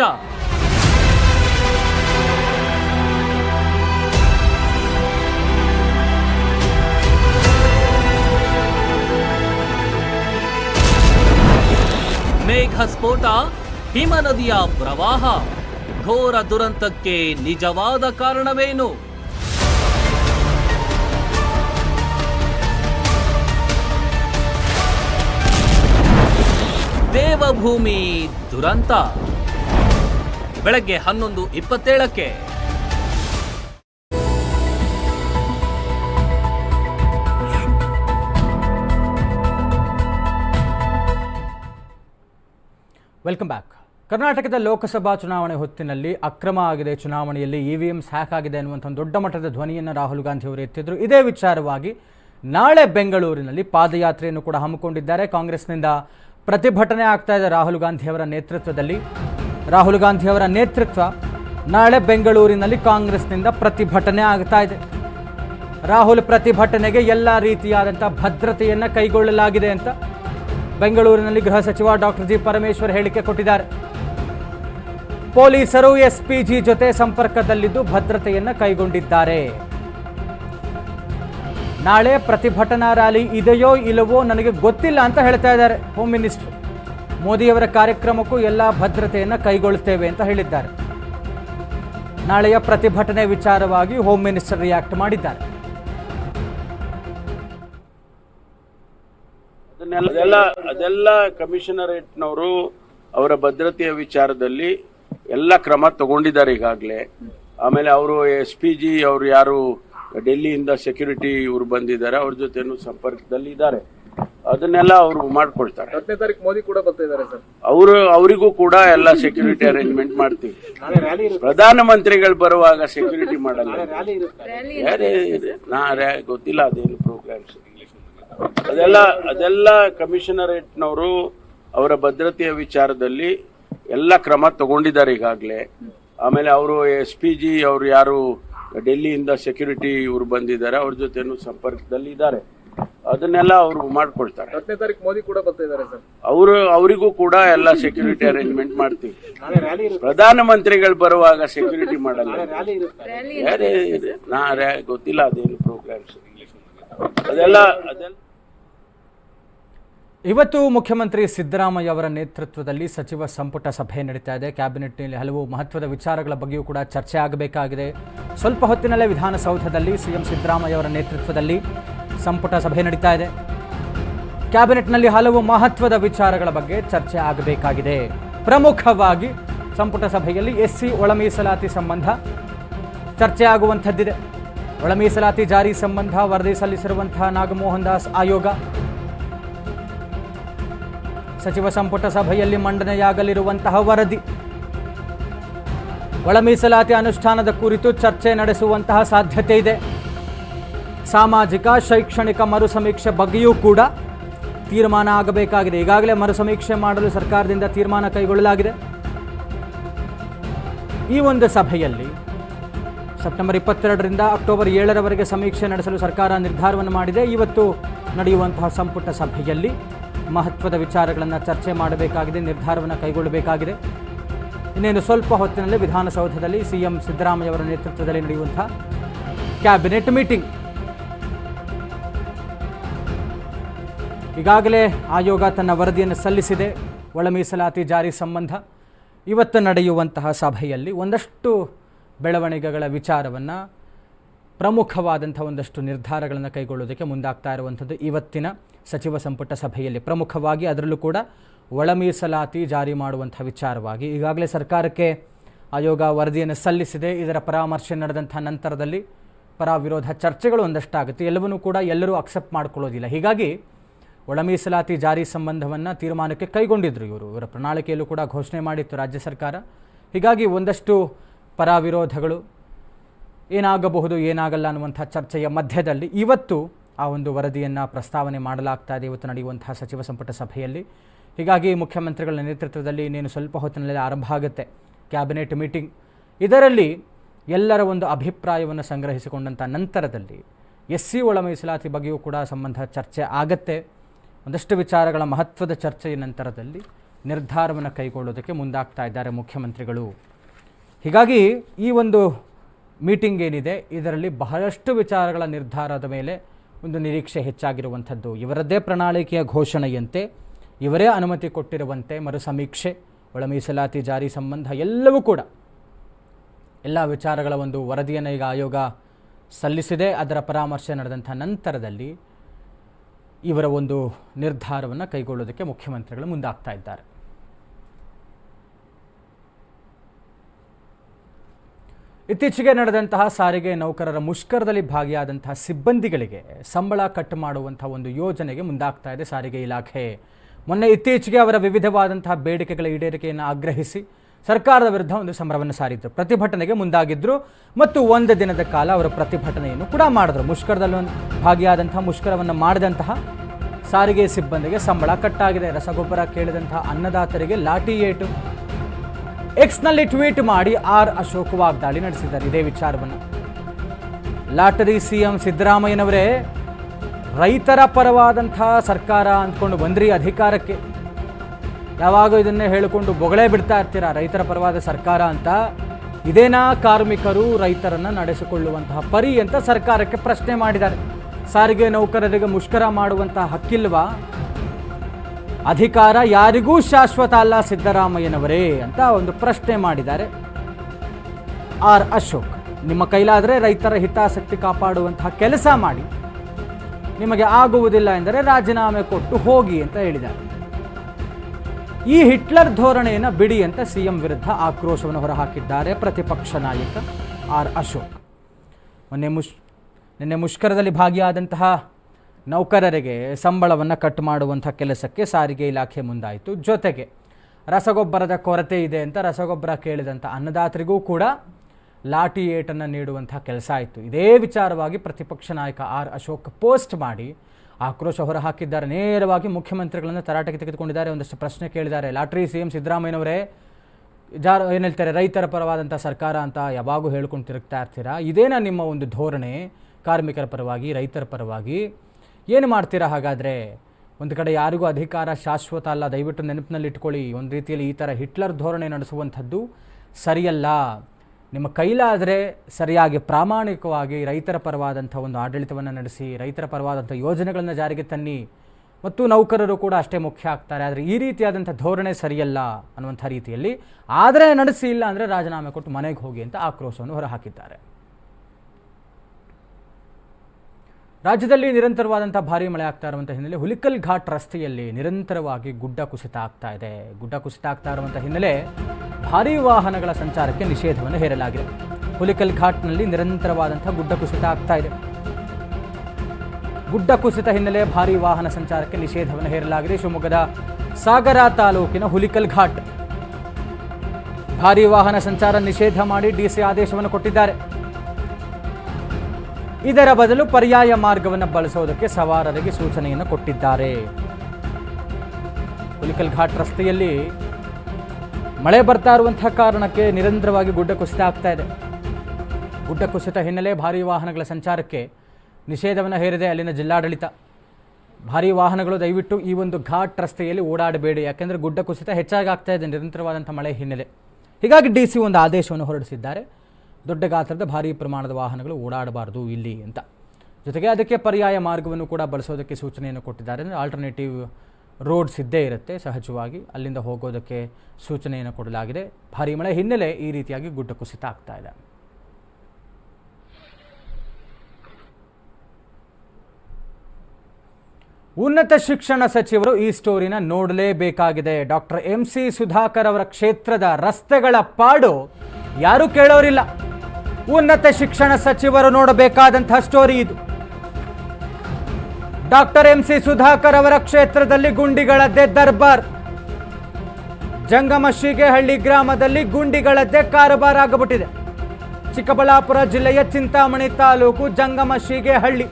ಮೇಘ ಸ್ಫೋಟ ಹಿಮನದಿಯ ಪ್ರವಾಹ. ಘೋರ ದುರಂತಕ್ಕೆ ನಿಜವಾದ ಕಾರಣವೇನು? ದೇವಭೂಮಿ ದುರಂತ. ಬೆಳಗ್ಗೆ ಹನ್ನೊಂದು ಇಪ್ಪತ್ತೇಳಕ್ಕೆ ವೆಲ್ಕಮ್ ಬ್ಯಾಕ್ ಕರ್ನಾಟಕದ ಲೋಕಸಭಾ ಚುನಾವಣೆ ಹೊತ್ತಿನಲ್ಲಿ ಅಕ್ರಮ ಆಗಿದೆ ಚುನಾವಣೆಯಲ್ಲಿ ಇ ವಿ ಎಮ್ಸ್ ಹ್ಯಾಕ್ ಆಗಿದೆ ಅನ್ನುವಂಥ ಒಂದು ದೊಡ್ಡ ಮಟ್ಟದ ಧ್ವನಿಯನ್ನು ರಾಹುಲ್ ಗಾಂಧಿ ಅವರು ಎತ್ತಿದ್ರು. ಇದೇ ವಿಚಾರವಾಗಿ ನಾಳೆ ಬೆಂಗಳೂರಿನಲ್ಲಿ ಪಾದಯಾತ್ರೆಯನ್ನು ಕೂಡ ಹಮ್ಮಿಕೊಂಡಿದ್ದಾರೆ. ಕಾಂಗ್ರೆಸ್ನಿಂದ ಪ್ರತಿಭಟನೆ ಆಗ್ತಾ ಇದೆ ರಾಹುಲ್ ಗಾಂಧಿ ಅವರ ನೇತೃತ್ವದಲ್ಲಿ. ರಾಹುಲ್ ಗಾಂಧಿ ಅವರ ನೇತೃತ್ವ ನಾಳೆ ಬೆಂಗಳೂರಿನಲ್ಲಿ ಕಾಂಗ್ರೆಸ್ನಿಂದ ಪ್ರತಿಭಟನೆ ಆಗ್ತಾ ಇದೆ. ರಾಹುಲ್ ಪ್ರತಿಭಟನೆಗೆ ಎಲ್ಲ ರೀತಿಯಾದಂಥ ಭದ್ರತೆಯನ್ನು ಕೈಗೊಳ್ಳಲಾಗಿದೆ ಅಂತ ಬೆಂಗಳೂರಿನಲ್ಲಿ ಗೃಹ ಸಚಿವ ಡಾಕ್ಟರ್ ಜಿ ಪರಮೇಶ್ವರ್ ಹೇಳಿಕೆ ಕೊಟ್ಟಿದ್ದಾರೆ. ಪೊಲೀಸರು ಎಸ್ಪಿಜಿ ಜೊತೆ ಸಂಪರ್ಕದಲ್ಲಿದ್ದು ಭದ್ರತೆಯನ್ನು ಕೈಗೊಂಡಿದ್ದಾರೆ. ನಾಳೆ ಪ್ರತಿಭಟನಾ ರ್ಯಾಲಿ ಇದೆಯೋ ಇಲ್ಲವೋ ನನಗೆ ಗೊತ್ತಿಲ್ಲ ಅಂತ ಹೇಳ್ತಾ ಇದ್ದಾರೆ ಹೋಮ್ ಮಿನಿಸ್ಟರ್. ಮೋದಿಯವರ ಕಾರ್ಯಕ್ರಮಕ್ಕೂ ಎಲ್ಲ ಭದ್ರತೆಯನ್ನು ಕೈಗೊಳ್ಳುತ್ತೇವೆ ಅಂತ ಹೇಳಿದ್ದಾರೆ. ನಾಳೆಯ ಪ್ರತಿಭಟನೆ ವಿಚಾರವಾಗಿ ಹೋಮ್ ಮಿನಿಸ್ಟರ್ ರಿಯಾಕ್ಟ್ ಮಾಡಿದ್ದಾರೆ. ಅದೆಲ್ಲ ಅದೆಲ್ಲ ಕಮಿಷನರೇಟ್ನವರು ಅವರ ಭದ್ರತೆಯ ವಿಚಾರದಲ್ಲಿ ಎಲ್ಲ ಕ್ರಮ ತಗೊಂಡಿದ್ದಾರೆ ಈಗಾಗಲೇ. ಆಮೇಲೆ ಅವರು ಎಸ್ ಪಿ ಜಿ ಅವರು ಯಾರು ಡೆಲ್ಲಿಯಿಂದ ಸೆಕ್ಯೂರಿಟಿ ಇವರು ಬಂದಿದ್ದಾರೆ ಅವ್ರ ಜೊತೆನೂ ಸಂಪರ್ಕದಲ್ಲಿ ಇದ್ದಾರೆ. ಅದನ್ನೆಲ್ಲ ಅವರು ಮಾಡ್ಕೊಳ್ತಾರೆ. ಹತ್ತನೇ ತಾರೀಕು ಮೋದಿ ಕೂಡ ಬರ್ತಾ ಇದ್ದಾರೆ ಸರ್. ಅವರು ಅವರಿಗೂ ಕೂಡ ಎಲ್ಲ ಸೆಕ್ಯೂರಿಟಿ ಅರೇಂಜ್ಮೆಂಟ್ ಮಾಡ್ತೀವಿ. ಪ್ರಧಾನಮಂತ್ರಿಗಳು ಬರುವಾಗ ಸೆಕ್ಯೂರಿಟಿ ಮಾಡಲ್ಲ? ನಾ ಗೊತ್ತಿಲ್ಲ ಅದೇನು ಪ್ರೋಗ್ರಾಮ್ಸ್. ಅದೆಲ್ಲ ಅದೆಲ್ಲ ಕಮಿಷನರೇಟ್ನವರು ಅವರ ಭದ್ರತೆಯ ವಿಚಾರದಲ್ಲಿ ಎಲ್ಲ ಕ್ರಮ ತಗೊಂಡಿದ್ದಾರೆ ಈಗಾಗಲೇ. ಆಮೇಲೆ ಅವರು ಎಸ್ ಪಿ ಜಿ ಅವರು ಯಾರು ಡೆಲ್ಲಿಯಿಂದ ಸೆಕ್ಯೂರಿಟಿ ಇವರು ಬಂದಿದ್ದಾರೆ ಅವ್ರ ಜೊತೆನೂ ಸಂಪರ್ಕದಲ್ಲಿ ಇದ್ದಾರೆ. ಅದನ್ನೆಲ್ಲ ಅವರು ಮಾಡ್ಕೊಳ್ತಾರೆ. ಹತ್ತನೇ ತಾರೀಕು ಮೋದಿ ಕೂಡ ಬರ್ತಾ ಇದ್ದಾರೆ ಸರ್. ಅವರು ಅವರಿಗೂ ಕೂಡ ಎಲ್ಲ ಸೆಕ್ಯೂರಿಟಿ ಅರೇಂಜ್ಮೆಂಟ್ ಮಾಡ್ತೀವಿ. ಪ್ರಧಾನಮಂತ್ರಿಗಳು ಬರುವಾಗ ಸೆಕ್ಯೂರಿಟಿ ಮಾಡಲ್ಲ. ಯಾರೇ ಇದೆ? ನಾ ರೇ- ಗೊತ್ತಿಲ್ಲ ಅದೇನು ಪ್ರೋಗ್ರಾಮ್ಸ್ ಅದೆಲ್ಲ ಅದೆಲ್ಲ ಇವತ್ತು ಮುಖ್ಯಮಂತ್ರಿ ಸಿದ್ದರಾಮಯ್ಯ ಅವರ ನೇತೃತ್ವದಲ್ಲಿ ಸಚಿವ ಸಂಪುಟ ಸಭೆ ನಡೀತಾ ಇದೆ. ಕ್ಯಾಬಿನೆಟ್ನಲ್ಲಿ ಹಲವು ಮಹತ್ವದ ವಿಚಾರಗಳ ಬಗ್ಗೆಯೂ ಕೂಡ ಚರ್ಚೆ ಆಗಬೇಕಾಗಿದೆ. ಸ್ವಲ್ಪ ಹೊತ್ತಿನಲ್ಲೇ ವಿಧಾನಸೌಧದಲ್ಲಿ ಸಿಎಂ ಸಿದ್ದರಾಮಯ್ಯ ಅವರ ನೇತೃತ್ವದಲ್ಲಿ ಸಂಪುಟ ಸಭೆ ನಡೀತಾ ಇದೆ. ಕ್ಯಾಬಿನೆಟ್ನಲ್ಲಿ ಹಲವು ಮಹತ್ವದ ವಿಚಾರಗಳ ಬಗ್ಗೆ ಚರ್ಚೆ ಆಗಬೇಕಾಗಿದೆ. ಪ್ರಮುಖವಾಗಿ ಸಂಪುಟ ಸಭೆಯಲ್ಲಿ ಎಸ್ಸಿ ಒಳ ಮೀಸಲಾತಿ ಸಂಬಂಧ ಚರ್ಚೆ ಆಗುವಂಥದ್ದಿದೆ. ಒಳ ಮೀಸಲಾತಿ ಜಾರಿ ಸಂಬಂಧ ವರದಿ ಸಲ್ಲಿಸಿರುವಂತಹ ನಾಗಮೋಹನ್ ದಾಸ್ ಆಯೋಗ ಸಚಿವ ಸಂಪುಟ ಸಭೆಯಲ್ಲಿ ಮಂಡನೆಯಾಗಲಿರುವಂತಹ ವರದಿ. ಒಳ ಮೀಸಲಾತಿ ಅನುಷ್ಠಾನದ ಕುರಿತು ಚರ್ಚೆ ನಡೆಸುವಂತಹ ಸಾಧ್ಯತೆ ಇದೆ. ಸಾಮಾಜಿಕ, ಶೈಕ್ಷಣಿಕ ಮರುಸಮೀಕ್ಷೆ ಬಗ್ಗೆಯೂ ಕೂಡ ತೀರ್ಮಾನ ಆಗಬೇಕಾಗಿದೆ. ಈಗಾಗಲೇ ಮರುಸಮೀಕ್ಷೆ ಮಾಡಲು ಸರ್ಕಾರದಿಂದ ತೀರ್ಮಾನ ಕೈಗೊಳ್ಳಲಾಗಿದೆ. ಈ ಒಂದು ಸಭೆಯಲ್ಲಿ ಸೆಪ್ಟೆಂಬರ್ ಇಪ್ಪತ್ತೆರಡರಿಂದ ಅಕ್ಟೋಬರ್ ಏಳರವರೆಗೆ ಸಮೀಕ್ಷೆ ನಡೆಸಲು ಸರ್ಕಾರ ನಿರ್ಧಾರವನ್ನು ಮಾಡಿದೆ. ಇವತ್ತು ನಡೆಯುವಂತಹ ಸಂಪುಟ ಸಭೆಯಲ್ಲಿ ಮಹತ್ವದ ವಿಚಾರಗಳನ್ನು ಚರ್ಚೆ ಮಾಡಬೇಕಾಗಿದೆ, ನಿರ್ಧಾರವನ್ನು ಕೈಗೊಳ್ಳಬೇಕಾಗಿದೆ. ಇನ್ನೇನು ಸ್ವಲ್ಪ ಹೊತ್ತಿನಲ್ಲಿ ವಿಧಾನಸೌಧದಲ್ಲಿ ಸಿಎಂ ಸಿದ್ದರಾಮಯ್ಯ ಅವರ ನೇತೃತ್ವದಲ್ಲಿ ನಡೆಯುವಂಥ ಕ್ಯಾಬಿನೆಟ್ ಮೀಟಿಂಗ್. ಈಗಾಗಲೇ ಆಯೋಗ ತನ್ನ ವರದಿಯನ್ನು ಸಲ್ಲಿಸಿದೆ. ಒಳ ಮೀಸಲಾತಿ ಜಾರಿ ಸಂಬಂಧ ಇವತ್ತು ನಡೆಯುವಂತಹ ಸಭೆಯಲ್ಲಿ ಒಂದಷ್ಟು ಬೆಳವಣಿಗೆಗಳ ವಿಚಾರವನ್ನು ಪ್ರಮುಖವಾದಂಥ ಒಂದಷ್ಟು ನಿರ್ಧಾರಗಳನ್ನು ಕೈಗೊಳ್ಳೋದಕ್ಕೆ ಮುಂದಾಗ್ತಾ ಇರುವಂಥದ್ದು ಇವತ್ತಿನ ಸಚಿವ ಸಂಪುಟ ಸಭೆಯಲ್ಲಿ. ಪ್ರಮುಖವಾಗಿ ಅದರಲ್ಲೂ ಕೂಡ ಒಳ ಮೀಸಲಾತಿ ಜಾರಿ ಮಾಡುವಂಥ ವಿಚಾರವಾಗಿ ಈಗಾಗಲೇ ಸರ್ಕಾರಕ್ಕೆ ಆಯೋಗ ವರದಿಯನ್ನು ಸಲ್ಲಿಸಿದೆ. ಇದರ ಪರಾಮರ್ಶೆ ನಡೆದಂಥ ನಂತರದಲ್ಲಿ ಪರ ವಿರೋಧ ಚರ್ಚೆಗಳು ಒಂದಷ್ಟಾಗುತ್ತೆ. ಎಲ್ಲವನ್ನೂ ಕೂಡ ಎಲ್ಲರೂ ಅಕ್ಸೆಪ್ಟ್ ಮಾಡ್ಕೊಳ್ಳೋದಿಲ್ಲ. ಹೀಗಾಗಿ ಒಳ ಮೀಸಲಾತಿ ಜಾರಿ ಸಂಬಂಧವನ್ನು ತೀರ್ಮಾನಕ್ಕೆ ಕೈಗೊಂಡಿದ್ರು ಇವರು. ಇವರ ಪ್ರಣಾಳಿಕೆಯಲ್ಲೂ ಕೂಡ ಘೋಷಣೆ ಮಾಡಿತ್ತು ರಾಜ್ಯ ಸರ್ಕಾರ. ಹೀಗಾಗಿ ಒಂದಷ್ಟು ಪರ ವಿರೋಧಗಳು ಏನಾಗಬಹುದು, ಏನಾಗಲ್ಲ ಅನ್ನುವಂಥ ಚರ್ಚೆಯ ಮಧ್ಯದಲ್ಲಿ ಇವತ್ತು ಆ ಒಂದು ವರದಿಯನ್ನು ಪ್ರಸ್ತಾವನೆ ಮಾಡಲಾಗ್ತಾ ಇದೆ ಇವತ್ತು ನಡೆಯುವಂತಹ ಸಚಿವ ಸಂಪುಟ ಸಭೆಯಲ್ಲಿ. ಹೀಗಾಗಿ ಮುಖ್ಯಮಂತ್ರಿಗಳ ನೇತೃತ್ವದಲ್ಲಿ ಇನ್ನೇನು ಸ್ವಲ್ಪ ಹೊತ್ತಿನಲ್ಲಿ ಆರಂಭ ಆಗುತ್ತೆ. Cabinet meeting. ಇದರಲ್ಲಿ ಎಲ್ಲರ ಒಂದು ಅಭಿಪ್ರಾಯವನ್ನು ಸಂಗ್ರಹಿಸಿಕೊಂಡಂಥ ನಂತರದಲ್ಲಿ ಎಸ್ ಸಿ ಒಳ ಮೀಸಲಾತಿ ಬಗ್ಗೆಯೂ ಕೂಡ ಸಂಬಂಧ ಚರ್ಚೆ ಆಗತ್ತೆ. ಒಂದಷ್ಟು ವಿಚಾರಗಳ ಮಹತ್ವದ ಚರ್ಚೆಯ ನಂತರದಲ್ಲಿ ನಿರ್ಧಾರವನ್ನು ಕೈಗೊಳ್ಳೋದಕ್ಕೆ ಮುಂದಾಗ್ತಾ ಇದ್ದಾರೆ ಮುಖ್ಯಮಂತ್ರಿಗಳು. ಹೀಗಾಗಿ ಈ ಒಂದು ಮೀಟಿಂಗ್ ಏನಿದೆ, ಇದರಲ್ಲಿ ಬಹಳಷ್ಟು ವಿಚಾರಗಳ ನಿರ್ಧಾರದ ಮೇಲೆ ಒಂದು ನಿರೀಕ್ಷೆ ಹೆಚ್ಚಾಗಿರುವಂಥದ್ದು. ಇವರದ್ದೇ ಪ್ರಣಾಳಿಕೆಯ ಘೋಷಣೆಯಂತೆ, ಇವರೇ ಅನುಮತಿ ಕೊಟ್ಟಿರುವಂತೆ ಮರು ಸಮೀಕ್ಷೆ ಒಳ ಮೀಸಲಾತಿ ಜಾರಿ ಸಂಬಂಧ ಎಲ್ಲವೂ ಕೂಡ ಎಲ್ಲ ವಿಚಾರಗಳ ಒಂದು ವರದಿಯನ್ನು ಈಗ ಆಯೋಗ ಸಲ್ಲಿಸಿದೆ. ಅದರ ಪರಾಮರ್ಶೆ ನಡೆದಂಥ ನಂತರದಲ್ಲಿ ಇವರ ಒಂದು ನಿರ್ಧಾರವನ್ನು ಕೈಗೊಳ್ಳೋದಕ್ಕೆ ಮುಖ್ಯಮಂತ್ರಿಗಳು ಮುಂದಾಗ್ತಾ ಇದ್ದಾರೆ. ಇತ್ತೀಚೆಗೆ ನಡೆದಂತಹ ಸಾರಿಗೆ ನೌಕರರ ಮುಷ್ಕರದಲ್ಲಿ ಭಾಗಿಯಾದಂತಹ ಸಿಬ್ಬಂದಿಗಳಿಗೆ ಸಂಬಳ ಕಟ್ ಮಾಡುವಂತಹ ಒಂದು ಯೋಜನೆಗೆ ಮುಂದಾಗ್ತಾ ಇದೆ ಸಾರಿಗೆ ಇಲಾಖೆ. ಮೊನ್ನೆ ಇತ್ತೀಚೆಗೆ ಅವರ ವಿವಿಧವಾದಂತಹ ಬೇಡಿಕೆಗಳ ಈಡೇರಿಕೆಯನ್ನು ಆಗ್ರಹಿಸಿ ಸರ್ಕಾರದ ವಿರುದ್ಧ ಒಂದು ಸಮರವನ್ನು ಸಾರಿದ್ರು. ಪ್ರತಿಭಟನೆಗೆ ಮುಂದಾಗಿದ್ದರು ಮತ್ತು ಒಂದು ದಿನದ ಕಾಲ ಅವರ ಪ್ರತಿಭಟನೆಯನ್ನು ಕೂಡ ಮಾಡಿದ್ರು. ಮುಷ್ಕರದಲ್ಲಿ ಭಾಗಿಯಾದಂತಹ, ಮುಷ್ಕರವನ್ನು ಮಾಡಿದಂತಹ ಸಾರಿಗೆ ಸಿಬ್ಬಂದಿಗೆ ಸಂಬಳ ಕಟ್ಟಾಗಿದೆ. ರಸಗೊಬ್ಬರ ಕೇಳಿದಂತಹ ಅನ್ನದಾತರಿಗೆ ಲಾಠಿ ಏಟು ಎಕ್ಸ್ನಲ್ಲಿ ಟ್ವೀಟ್ ಮಾಡಿ ಆರ್ ಅಶೋಕ್ ವಾಗ್ದಾಳಿ ನಡೆಸಿದ್ದಾರೆ. ಇದೇ ವಿಚಾರವನ್ನು. ಲಾಟರಿ ಸಿಎಂ ಸಿದ್ದರಾಮಯ್ಯನವರೇ, ರೈತರ ಪರವಾದಂತಹ ಸರ್ಕಾರ ಅಂದ್ಕೊಂಡು ಬಂದ್ರಿ ಅಧಿಕಾರಕ್ಕೆ. ಯಾವಾಗ ಇದನ್ನೇ ಹೇಳಿಕೊಂಡು ಬೊಗಳೇ ಬಿಡ್ತಾ ಇರ್ತೀರಾ ರೈತರ ಪರವಾದ ಸರ್ಕಾರ ಅಂತ? ಇದೇನಾ ಕಾರ್ಮಿಕರು ರೈತರನ್ನು ನಡೆಸಿಕೊಳ್ಳುವಂತಹ ಪರಿ ಅಂತ ಸರ್ಕಾರಕ್ಕೆ ಪ್ರಶ್ನೆ ಮಾಡಿದ್ದಾರೆ. ಸಾರಿಗೆ ನೌಕರರಿಗೆ ಮುಷ್ಕರ ಮಾಡುವಂತಹ ಹಕ್ಕಿಲ್ವಾ? ಅಧಿಕಾರ ಯಾರಿಗೂ ಶಾಶ್ವತ ಅಲ್ಲ ಸಿದ್ದರಾಮಯ್ಯನವರೇ ಅಂತ ಒಂದು ಪ್ರಶ್ನೆ ಮಾಡಿದ್ದಾರೆ. ಆರ್ ಅಶೋಕ್, ನಿಮ್ಮ ಕೈಲಾದರೆ ರೈತರ ಹಿತಾಸಕ್ತಿ ಕಾಪಾಡುವಂತಹ ಕೆಲಸ ಮಾಡಿ. ನಿಮಗೆ ಆಗುವುದಿಲ್ಲ ಎಂದರೆ ರಾಜೀನಾಮೆ ಕೊಟ್ಟು ಹೋಗಿ ಅಂತ ಹೇಳಿದ್ದಾರೆ. ಈ ಹಿಟ್ಲರ್ ಧೋರಣೆಯನ್ನು ಬಿಡಿ ಅಂತ ಸಿಎಂ ವಿರುದ್ಧ ಆಕ್ರೋಶವನ್ನು ಹೊರಹಾಕಿದ್ದಾರೆ ಪ್ರತಿಪಕ್ಷ ನಾಯಕ ಆರ್ ಅಶೋಕ್. ಮೊನ್ನೆ ಮುಷ್, ನಿನ್ನೆ ಮುಷ್ಕರದಲ್ಲಿ ಭಾಗಿಯಾದಂತಹ ನೌಕರರಿಗೆ ಸಂಬಳವನ್ನು ಕಟ್ ಮಾಡುವಂಥ ಕೆಲಸಕ್ಕೆ ಸಾರಿಗೆ ಇಲಾಖೆ ಮುಂದಾಯಿತು. ಜೊತೆಗೆ ರಸಗೊಬ್ಬರದ ಕೊರತೆ ಇದೆ ಅಂತ ರಸಗೊಬ್ಬರ ಕೇಳಿದಂಥ ಅನ್ನದಾತರಿಗೂ ಕೂಡ ಲಾಠಿ ಏಟನ್ನು ನೀಡುವಂಥ ಕೆಲಸ ಆಯಿತು. ಇದೇ ವಿಚಾರವಾಗಿ ಪ್ರತಿಪಕ್ಷ ನಾಯಕ ಆರ್ ಅಶೋಕ್ ಪೋಸ್ಟ್ ಮಾಡಿ ಆಕ್ರೋಶ ಹೊರಹಾಕಿದ್ದಾರೆ. ನೇರವಾಗಿ ಮುಖ್ಯಮಂತ್ರಿಗಳನ್ನು ತರಾಟೆಗೆ ತೆಗೆದುಕೊಂಡಿದ್ದಾರೆ. ಒಂದಷ್ಟು ಪ್ರಶ್ನೆ ಕೇಳಿದ್ದಾರೆ. ಲಾಟ್ರಿ ಸಿ ಎಂ ಸಿದ್ದರಾಮಯ್ಯನವರೇ ಜಾರ ಏನು ಹೇಳ್ತಾರೆ, ರೈತರ ಪರವಾದಂಥ ಸರ್ಕಾರ ಅಂತ ಯಾವಾಗೂ ಹೇಳ್ಕೊಂಡು ತಿರುಗ್ತಾ ಇರ್ತೀರಾ? ಇದೇನ ನಿಮ್ಮ ಒಂದು ಧೋರಣೆ? ಕಾರ್ಮಿಕರ ಪರವಾಗಿ, ರೈತರ ಪರವಾಗಿ? ಏನು ಮಾಡ್ತೀರಾ ಹಾಗಾದರೆ? ಒಂದು ಕಡೆ ಯಾರಿಗೂ ಅಧಿಕಾರ ಶಾಶ್ವತ ಅಲ್ಲ, ದಯವಿಟ್ಟು ನೆನಪಿನಲ್ಲಿ ಇಟ್ಕೊಳ್ಳಿ ಒಂದು ರೀತಿಯಲ್ಲಿ ಈ ಥರ ಹಿಟ್ಲರ್ ಧೋರಣೆ ನಡೆಸುವಂಥದ್ದು ಸರಿಯಲ್ಲ. ನಿಮ್ಮ ಕೈಲಾದರೆ ಸರಿಯಾಗಿ ಪ್ರಾಮಾಣಿಕವಾಗಿ ರೈತರ ಪರವಾದಂಥ ಒಂದು ಆಡಳಿತವನ್ನು ನಡೆಸಿ, ರೈತರ ಪರವಾದಂಥ ಯೋಜನೆಗಳನ್ನು ಜಾರಿಗೆ ತನ್ನಿ. ಮತ್ತು ನೌಕರರು ಕೂಡ ಅಷ್ಟೇ ಮುಖ್ಯ ಆಗ್ತಾರೆ. ಆದರೆ ಈ ರೀತಿಯಾದಂಥ ಧೋರಣೆ ಸರಿಯಲ್ಲ ಅನ್ನುವಂಥ ರೀತಿಯಲ್ಲಿ. ಆದರೆ ನಡೆಸಿ ಇಲ್ಲ ಅಂದರೆ ರಾಜೀನಾಮೆ ಕೊಟ್ಟು ಮನೆಗೆ ಹೋಗಿ ಅಂತ ಆಕ್ರೋಶವನ್ನು ಹೊರಹಾಕಿದ್ದಾರೆ. ರಾಜ್ಯದಲ್ಲಿ ನಿರಂತರವಾದಂಥ ಭಾರೀ ಮಳೆ ಆಗ್ತಾ ಇರುವಂಥ ಹಿನ್ನೆಲೆ ಹುಲಿಕಲ್ ಘಾಟ್ ರಸ್ತೆಯಲ್ಲಿ ನಿರಂತರವಾಗಿ ಗುಡ್ಡ ಕುಸಿತ ಆಗ್ತಾ ಇದೆ. ಗುಡ್ಡ ಕುಸಿತ ಆಗ್ತಾ ಇರುವಂಥ ಹಿನ್ನೆಲೆ ಭಾರೀ ವಾಹನಗಳ ಸಂಚಾರಕ್ಕೆ ನಿಷೇಧವನ್ನು ಹೇರಲಾಗಿದೆ. ಹುಲಿಕಲ್ ಘಾಟ್ನಲ್ಲಿ ನಿರಂತರವಾದಂಥ ಗುಡ್ಡ ಕುಸಿತ ಆಗ್ತಾ ಇದೆ. ಗುಡ್ಡ ಕುಸಿತ ಹಿನ್ನೆಲೆ ಭಾರೀ ವಾಹನ ಸಂಚಾರಕ್ಕೆ ನಿಷೇಧವನ್ನು ಹೇರಲಾಗಿದೆ. ಶಿವಮೊಗ್ಗದ ಸಾಗರ ತಾಲೂಕಿನ ಹುಲಿಕಲ್ ಘಾಟ್. ಭಾರೀ ವಾಹನ ಸಂಚಾರ ನಿಷೇಧ ಮಾಡಿ ಡಿಸಿ ಆದೇಶವನ್ನು ಕೊಟ್ಟಿದ್ದಾರೆ. ಇದರ ಬದಲು ಪರ್ಯಾಯ ಮಾರ್ಗವನ್ನು ಬಳಸೋದಕ್ಕೆ ಸವಾರರಿಗೆ ಸೂಚನೆಯನ್ನು ಕೊಟ್ಟಿದ್ದಾರೆ. ಹುಲಿಕಲ್ ಘಾಟ್ ರಸ್ತೆಯಲ್ಲಿ ಮಳೆ ಬರ್ತಾ ಇರುವಂತಹ ಕಾರಣಕ್ಕೆ ನಿರಂತರವಾಗಿ ಗುಡ್ಡ ಕುಸಿತ ಆಗ್ತಾ ಇದೆ. ಗುಡ್ಡ ಕುಸಿತ ಹಿನ್ನೆಲೆ ಭಾರೀ ವಾಹನಗಳ ಸಂಚಾರಕ್ಕೆ ನಿಷೇಧವನ್ನು ಹೇರಿದೆ ಅಲ್ಲಿನ ಜಿಲ್ಲಾಡಳಿತ. ಭಾರೀ ವಾಹನಗಳು ದಯವಿಟ್ಟು ಈ ಒಂದು ಘಾಟ್ ರಸ್ತೆಯಲ್ಲಿ ಓಡಾಡಬೇಡಿ, ಯಾಕೆಂದರೆ ಗುಡ್ಡ ಕುಸಿತ ಹೆಚ್ಚಾಗಿ ಆಗ್ತಾ ಇದೆ ನಿರಂತರವಾದಂಥ ಮಳೆ ಹಿನ್ನೆಲೆ. ಹೀಗಾಗಿ ಡಿ ಸಿ ಒಂದು ಆದೇಶವನ್ನು ಹೊರಡಿಸಿದ್ದಾರೆ. ದೊಡ್ಡ ಗಾತ್ರದ ಭಾರೀ ಪ್ರಮಾಣದ ವಾಹನಗಳು ಓಡಾಡಬಾರದು ಇಲ್ಲಿ ಅಂತ. ಜೊತೆಗೆ ಅದಕ್ಕೆ ಪರ್ಯಾಯ ಮಾರ್ಗವನ್ನು ಕೂಡ ಬಳಸೋದಕ್ಕೆ ಸೂಚನೆಯನ್ನು ಕೊಟ್ಟಿದ್ದಾರೆ. ಅಂದರೆ ಆಲ್ಟರ್ನೇಟಿವ್ ರೋಡ್ಸ್ ಇದ್ದೇ ಇರುತ್ತೆ. ಸಹಜವಾಗಿ ಅಲ್ಲಿಂದ ಹೋಗೋದಕ್ಕೆ ಸೂಚನೆಯನ್ನು ಕೊಡಲಾಗಿದೆ. ಭಾರೀ ಮಳೆ ಹಿನ್ನೆಲೆ ಈ ರೀತಿಯಾಗಿ ಗುಡ್ಡ ಕುಸಿತ ಆಗ್ತಾ ಇದೆ. ಉನ್ನತ ಶಿಕ್ಷಣ ಸಚಿವರು ಈ ಸ್ಟೋರಿನ ನೋಡಲೇಬೇಕಾಗಿದೆ. ಡಾಕ್ಟರ್ ಎಂ ಸಿ ಸುಧಾಕರ್ ಅವರ ಕ್ಷೇತ್ರದ ರಸ್ತೆಗಳ ಪಾಡು ಯಾರೂ ಕೇಳೋರಿಲ್ಲ. ಉನ್ನತ ಶಿಕ್ಷಣ ಸಚಿವರು ನೋಡಬೇಕಾದಂತಹ ಸ್ಟೋರಿ ಇದು. ಡಾಕ್ಟರ್ ಎಂ ಸಿ ಸುಧಾಕರ್ ಅವರ ಕ್ಷೇತ್ರದಲ್ಲಿ ಗುಂಡಿಗಳದ್ದೇ ದರ್ಬಾರ್. ಜಂಗಮಶಿಗೆಹಳ್ಳಿ ಗ್ರಾಮದಲ್ಲಿ ಗುಂಡಿಗಳದ್ದೇ ಕಾರುಬಾರ ಆಗಿಬಿಟ್ಟಿದೆ. ಚಿಕ್ಕಬಳ್ಳಾಪುರ ಜಿಲ್ಲೆಯ ಚಿಂತಾಮಣಿ ತಾಲೂಕು ಜಂಗಮಶಿಗೆಹಳ್ಳಿ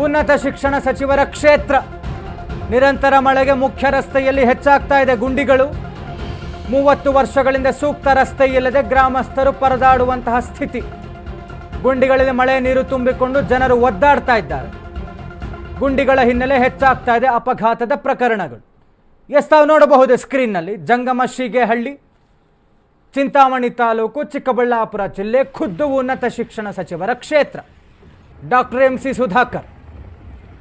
ಉನ್ನತ ಶಿಕ್ಷಣ ಸಚಿವರ ಕ್ಷೇತ್ರ. ನಿರಂತರ ಮಳೆಗೆ ಮುಖ್ಯ ರಸ್ತೆಯಲ್ಲಿ ಹೆಚ್ಚಾಗ್ತಾ ಇದೆ ಗುಂಡಿಗಳು. ಮೂವತ್ತು ವರ್ಷಗಳಿಂದ ಸೂಕ್ತ ರಸ್ತೆ ಇಲ್ಲದೆ ಗ್ರಾಮಸ್ಥರು ಪರದಾಡುವಂತಹ ಸ್ಥಿತಿ. ಗುಂಡಿಗಳಲ್ಲಿ ಮಳೆ ನೀರು ತುಂಬಿಕೊಂಡು ಜನರು ಒದ್ದಾಡ್ತಾ ಇದ್ದಾರೆ. ಗುಂಡಿಗಳ ಹಿನ್ನೆಲೆ ಹೆಚ್ಚಾಗ್ತಾ ಇದೆ ಅಪಘಾತದ ಪ್ರಕರಣಗಳು. ಎಸ್, ತಾವು ನೋಡಬಹುದು ಸ್ಕ್ರೀನ್ನಲ್ಲಿ ಜಂಗಮ ಶಿಗೆಹಳ್ಳಿ, ಚಿಂತಾಮಣಿ ತಾಲೂಕು, ಚಿಕ್ಕಬಳ್ಳಾಪುರ ಜಿಲ್ಲೆ, ಖುದ್ದು ಉನ್ನತ ಶಿಕ್ಷಣ ಸಚಿವರ ಕ್ಷೇತ್ರ. Doctor M C Sudhakar.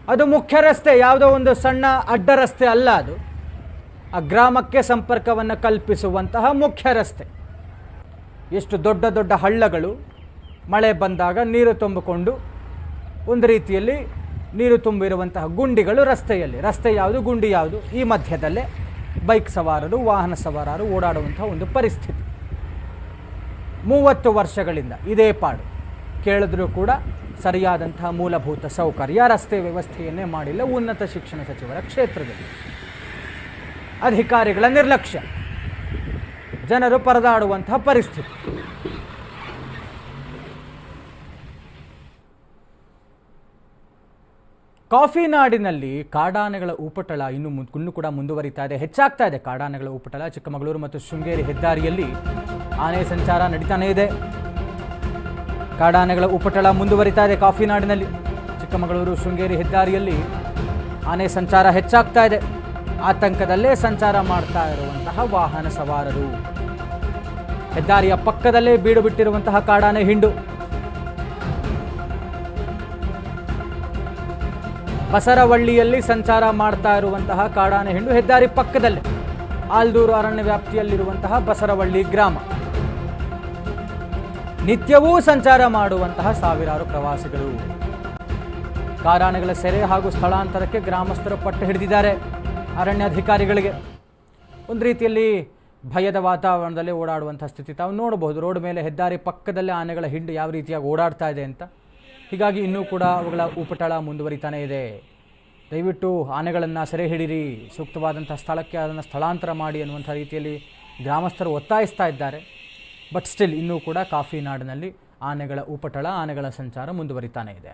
ಅದು ಮುಖ್ಯ ರಸ್ತೆ, ಯಾವುದೋ ಒಂದು ಸಣ್ಣ ಅಡ್ಡ ರಸ್ತೆ ಅಲ್ಲ ಅದು. ಆ ಗ್ರಾಮಕ್ಕೆ ಸಂಪರ್ಕವನ್ನು ಕಲ್ಪಿಸುವಂತಹ ಮುಖ್ಯ ರಸ್ತೆ. ಎಷ್ಟು ದೊಡ್ಡ ದೊಡ್ಡ ಹಳ್ಳಗಳು, ಮಳೆ ಬಂದಾಗ ನೀರು ತುಂಬಿಕೊಂಡು, ಒಂದು ರೀತಿಯಲ್ಲಿ ನೀರು ತುಂಬಿರುವಂತಹ ಗುಂಡಿಗಳು ರಸ್ತೆಯಲ್ಲಿ. ರಸ್ತೆ ಯಾವುದು, ಗುಂಡಿ ಯಾವುದು? ಈ ಮಧ್ಯದಲ್ಲೇ ಬೈಕ್ ಸವಾರರು, ವಾಹನ ಸವಾರರು ಓಡಾಡುವಂತಹ ಒಂದು ಪರಿಸ್ಥಿತಿ. ಮೂವತ್ತು ವರ್ಷಗಳಿಂದ ಇದೇ ಪಾಡು. ಕೇಳಿದ್ರೂ ಕೂಡ ಸರಿಯಾದಂತಹ ಮೂಲಭೂತ ಸೌಕರ್ಯ, ರಸ್ತೆ ವ್ಯವಸ್ಥೆಯನ್ನೇ ಮಾಡಿಲ್ಲ ಉನ್ನತ ಶಿಕ್ಷಣ ಸಚಿವರ ಕ್ಷೇತ್ರದಲ್ಲಿ. ಅಧಿಕಾರಿಗಳ ನಿರ್ಲಕ್ಷ್ಯ. ಜನರು ಪರದಾಡುವಂತಹ ಪರಿಸ್ಥಿತಿ. ಕಾಫಿ ನಾಡಿನಲ್ಲಿ ಕಾಡಾನೆಗಳ ಉಪಟಳ ಇನ್ನು ಇನ್ನು ಕೂಡ ಮುಂದುವರಿತಾ ಇದೆ, ಹೆಚ್ಚಾಗ್ತಾ ಇದೆ. ಕಾಡಾನೆಗಳ ಉಪಟಳ ಚಿಕ್ಕಮಗಳೂರು ಮತ್ತು ಶೃಂಗೇರಿ ಹೆದ್ದಾರಿಯಲ್ಲಿ ಆನೆ ಸಂಚಾರ ನಡೀತಾನೆ ಇದೆ. ಕಾಡಾನೆಗಳ ಉಪಟಳ ಮುಂದುವರಿತಾ ಇದೆ ಕಾಫಿ ನಾಡಿನಲ್ಲಿ. ಚಿಕ್ಕಮಗಳೂರು ಶೃಂಗೇರಿ ಹೆದ್ದಾರಿಯಲ್ಲಿ ಆನೆ ಸಂಚಾರ ಹೆಚ್ಚಾಗ್ತಾ ಇದೆ. ಆತಂಕದಲ್ಲೇ ಸಂಚಾರ ಮಾಡ್ತಾ ಇರುವಂತಹ ವಾಹನ ಸವಾರರು. ಹೆದ್ದಾರಿಯ ಪಕ್ಕದಲ್ಲೇ ಬೀಡು ಬಿಟ್ಟಿರುವಂತಹ ಕಾಡಾನೆ ಹಿಂಡು. ಬಸರವಳ್ಳಿಯಲ್ಲಿ ಸಂಚಾರ ಮಾಡ್ತಾ ಇರುವಂತಹ ಕಾಡಾನೆ ಹಿಂಡು ಹೆದ್ದಾರಿ ಪಕ್ಕದಲ್ಲೇ. ಆಲ್ದೂರು ಅರಣ್ಯ ವ್ಯಾಪ್ತಿಯಲ್ಲಿರುವಂತಹ ಬಸರವಳ್ಳಿ ಗ್ರಾಮ. ನಿತ್ಯವೂ ಸಂಚಾರ ಮಾಡುವಂತಹ ಸಾವಿರಾರು ಪ್ರವಾಸಿಗರು ಕಾಡಾನೆಗಳ ಸೆರೆ ಹಾಗೂ ಸ್ಥಳಾಂತರಕ್ಕೆ ಗ್ರಾಮಸ್ಥರು ಪಟ್ಟು ಹಿಡಿದಿದ್ದಾರೆ. ಅರಣ್ಯಾಧಿಕಾರಿಗಳಿಗೆ. ಒಂದು ರೀತಿಯಲ್ಲಿ ಭಯದ ವಾತಾವರಣದಲ್ಲಿ ಓಡಾಡುವಂಥ ಸ್ಥಿತಿ ತಾವು ನೋಡಬಹುದು. ರೋಡ್ ಮೇಲೆ ಹೆದ್ದಾರಿ ಪಕ್ಕದಲ್ಲೇ ಆನೆಗಳ ಹಿಂಡು ಯಾವ ರೀತಿಯಾಗಿ ಓಡಾಡ್ತಾ ಇದೆ ಅಂತ. ಹೀಗಾಗಿ ಇನ್ನೂ ಕೂಡ ಅವುಗಳ ಉಪಟಳ ಮುಂದುವರಿತಾನೇ ಇದೆ. ದಯವಿಟ್ಟು ಆನೆಗಳನ್ನು ಸೆರೆ ಹಿಡಿರಿ ಸೂಕ್ತವಾದಂಥ ಸ್ಥಳಕ್ಕೆ ಅದನ್ನು ಸ್ಥಳಾಂತರ ಮಾಡಿ ಅನ್ನುವಂಥ ರೀತಿಯಲ್ಲಿ ಗ್ರಾಮಸ್ಥರು ಒತ್ತಾಯಿಸ್ತಾ ಇದ್ದಾರೆ. ಬಟ್ ಸ್ಟಿಲ್ ಇನ್ನೂ ಕೂಡ ಕಾಫಿ ನಾಡಿನಲ್ಲಿ ಆನೆಗಳ ಉಪಟಳ, ಆನೆಗಳ ಸಂಚಾರ ಮುಂದುವರಿತಾನೇ ಇದೆ.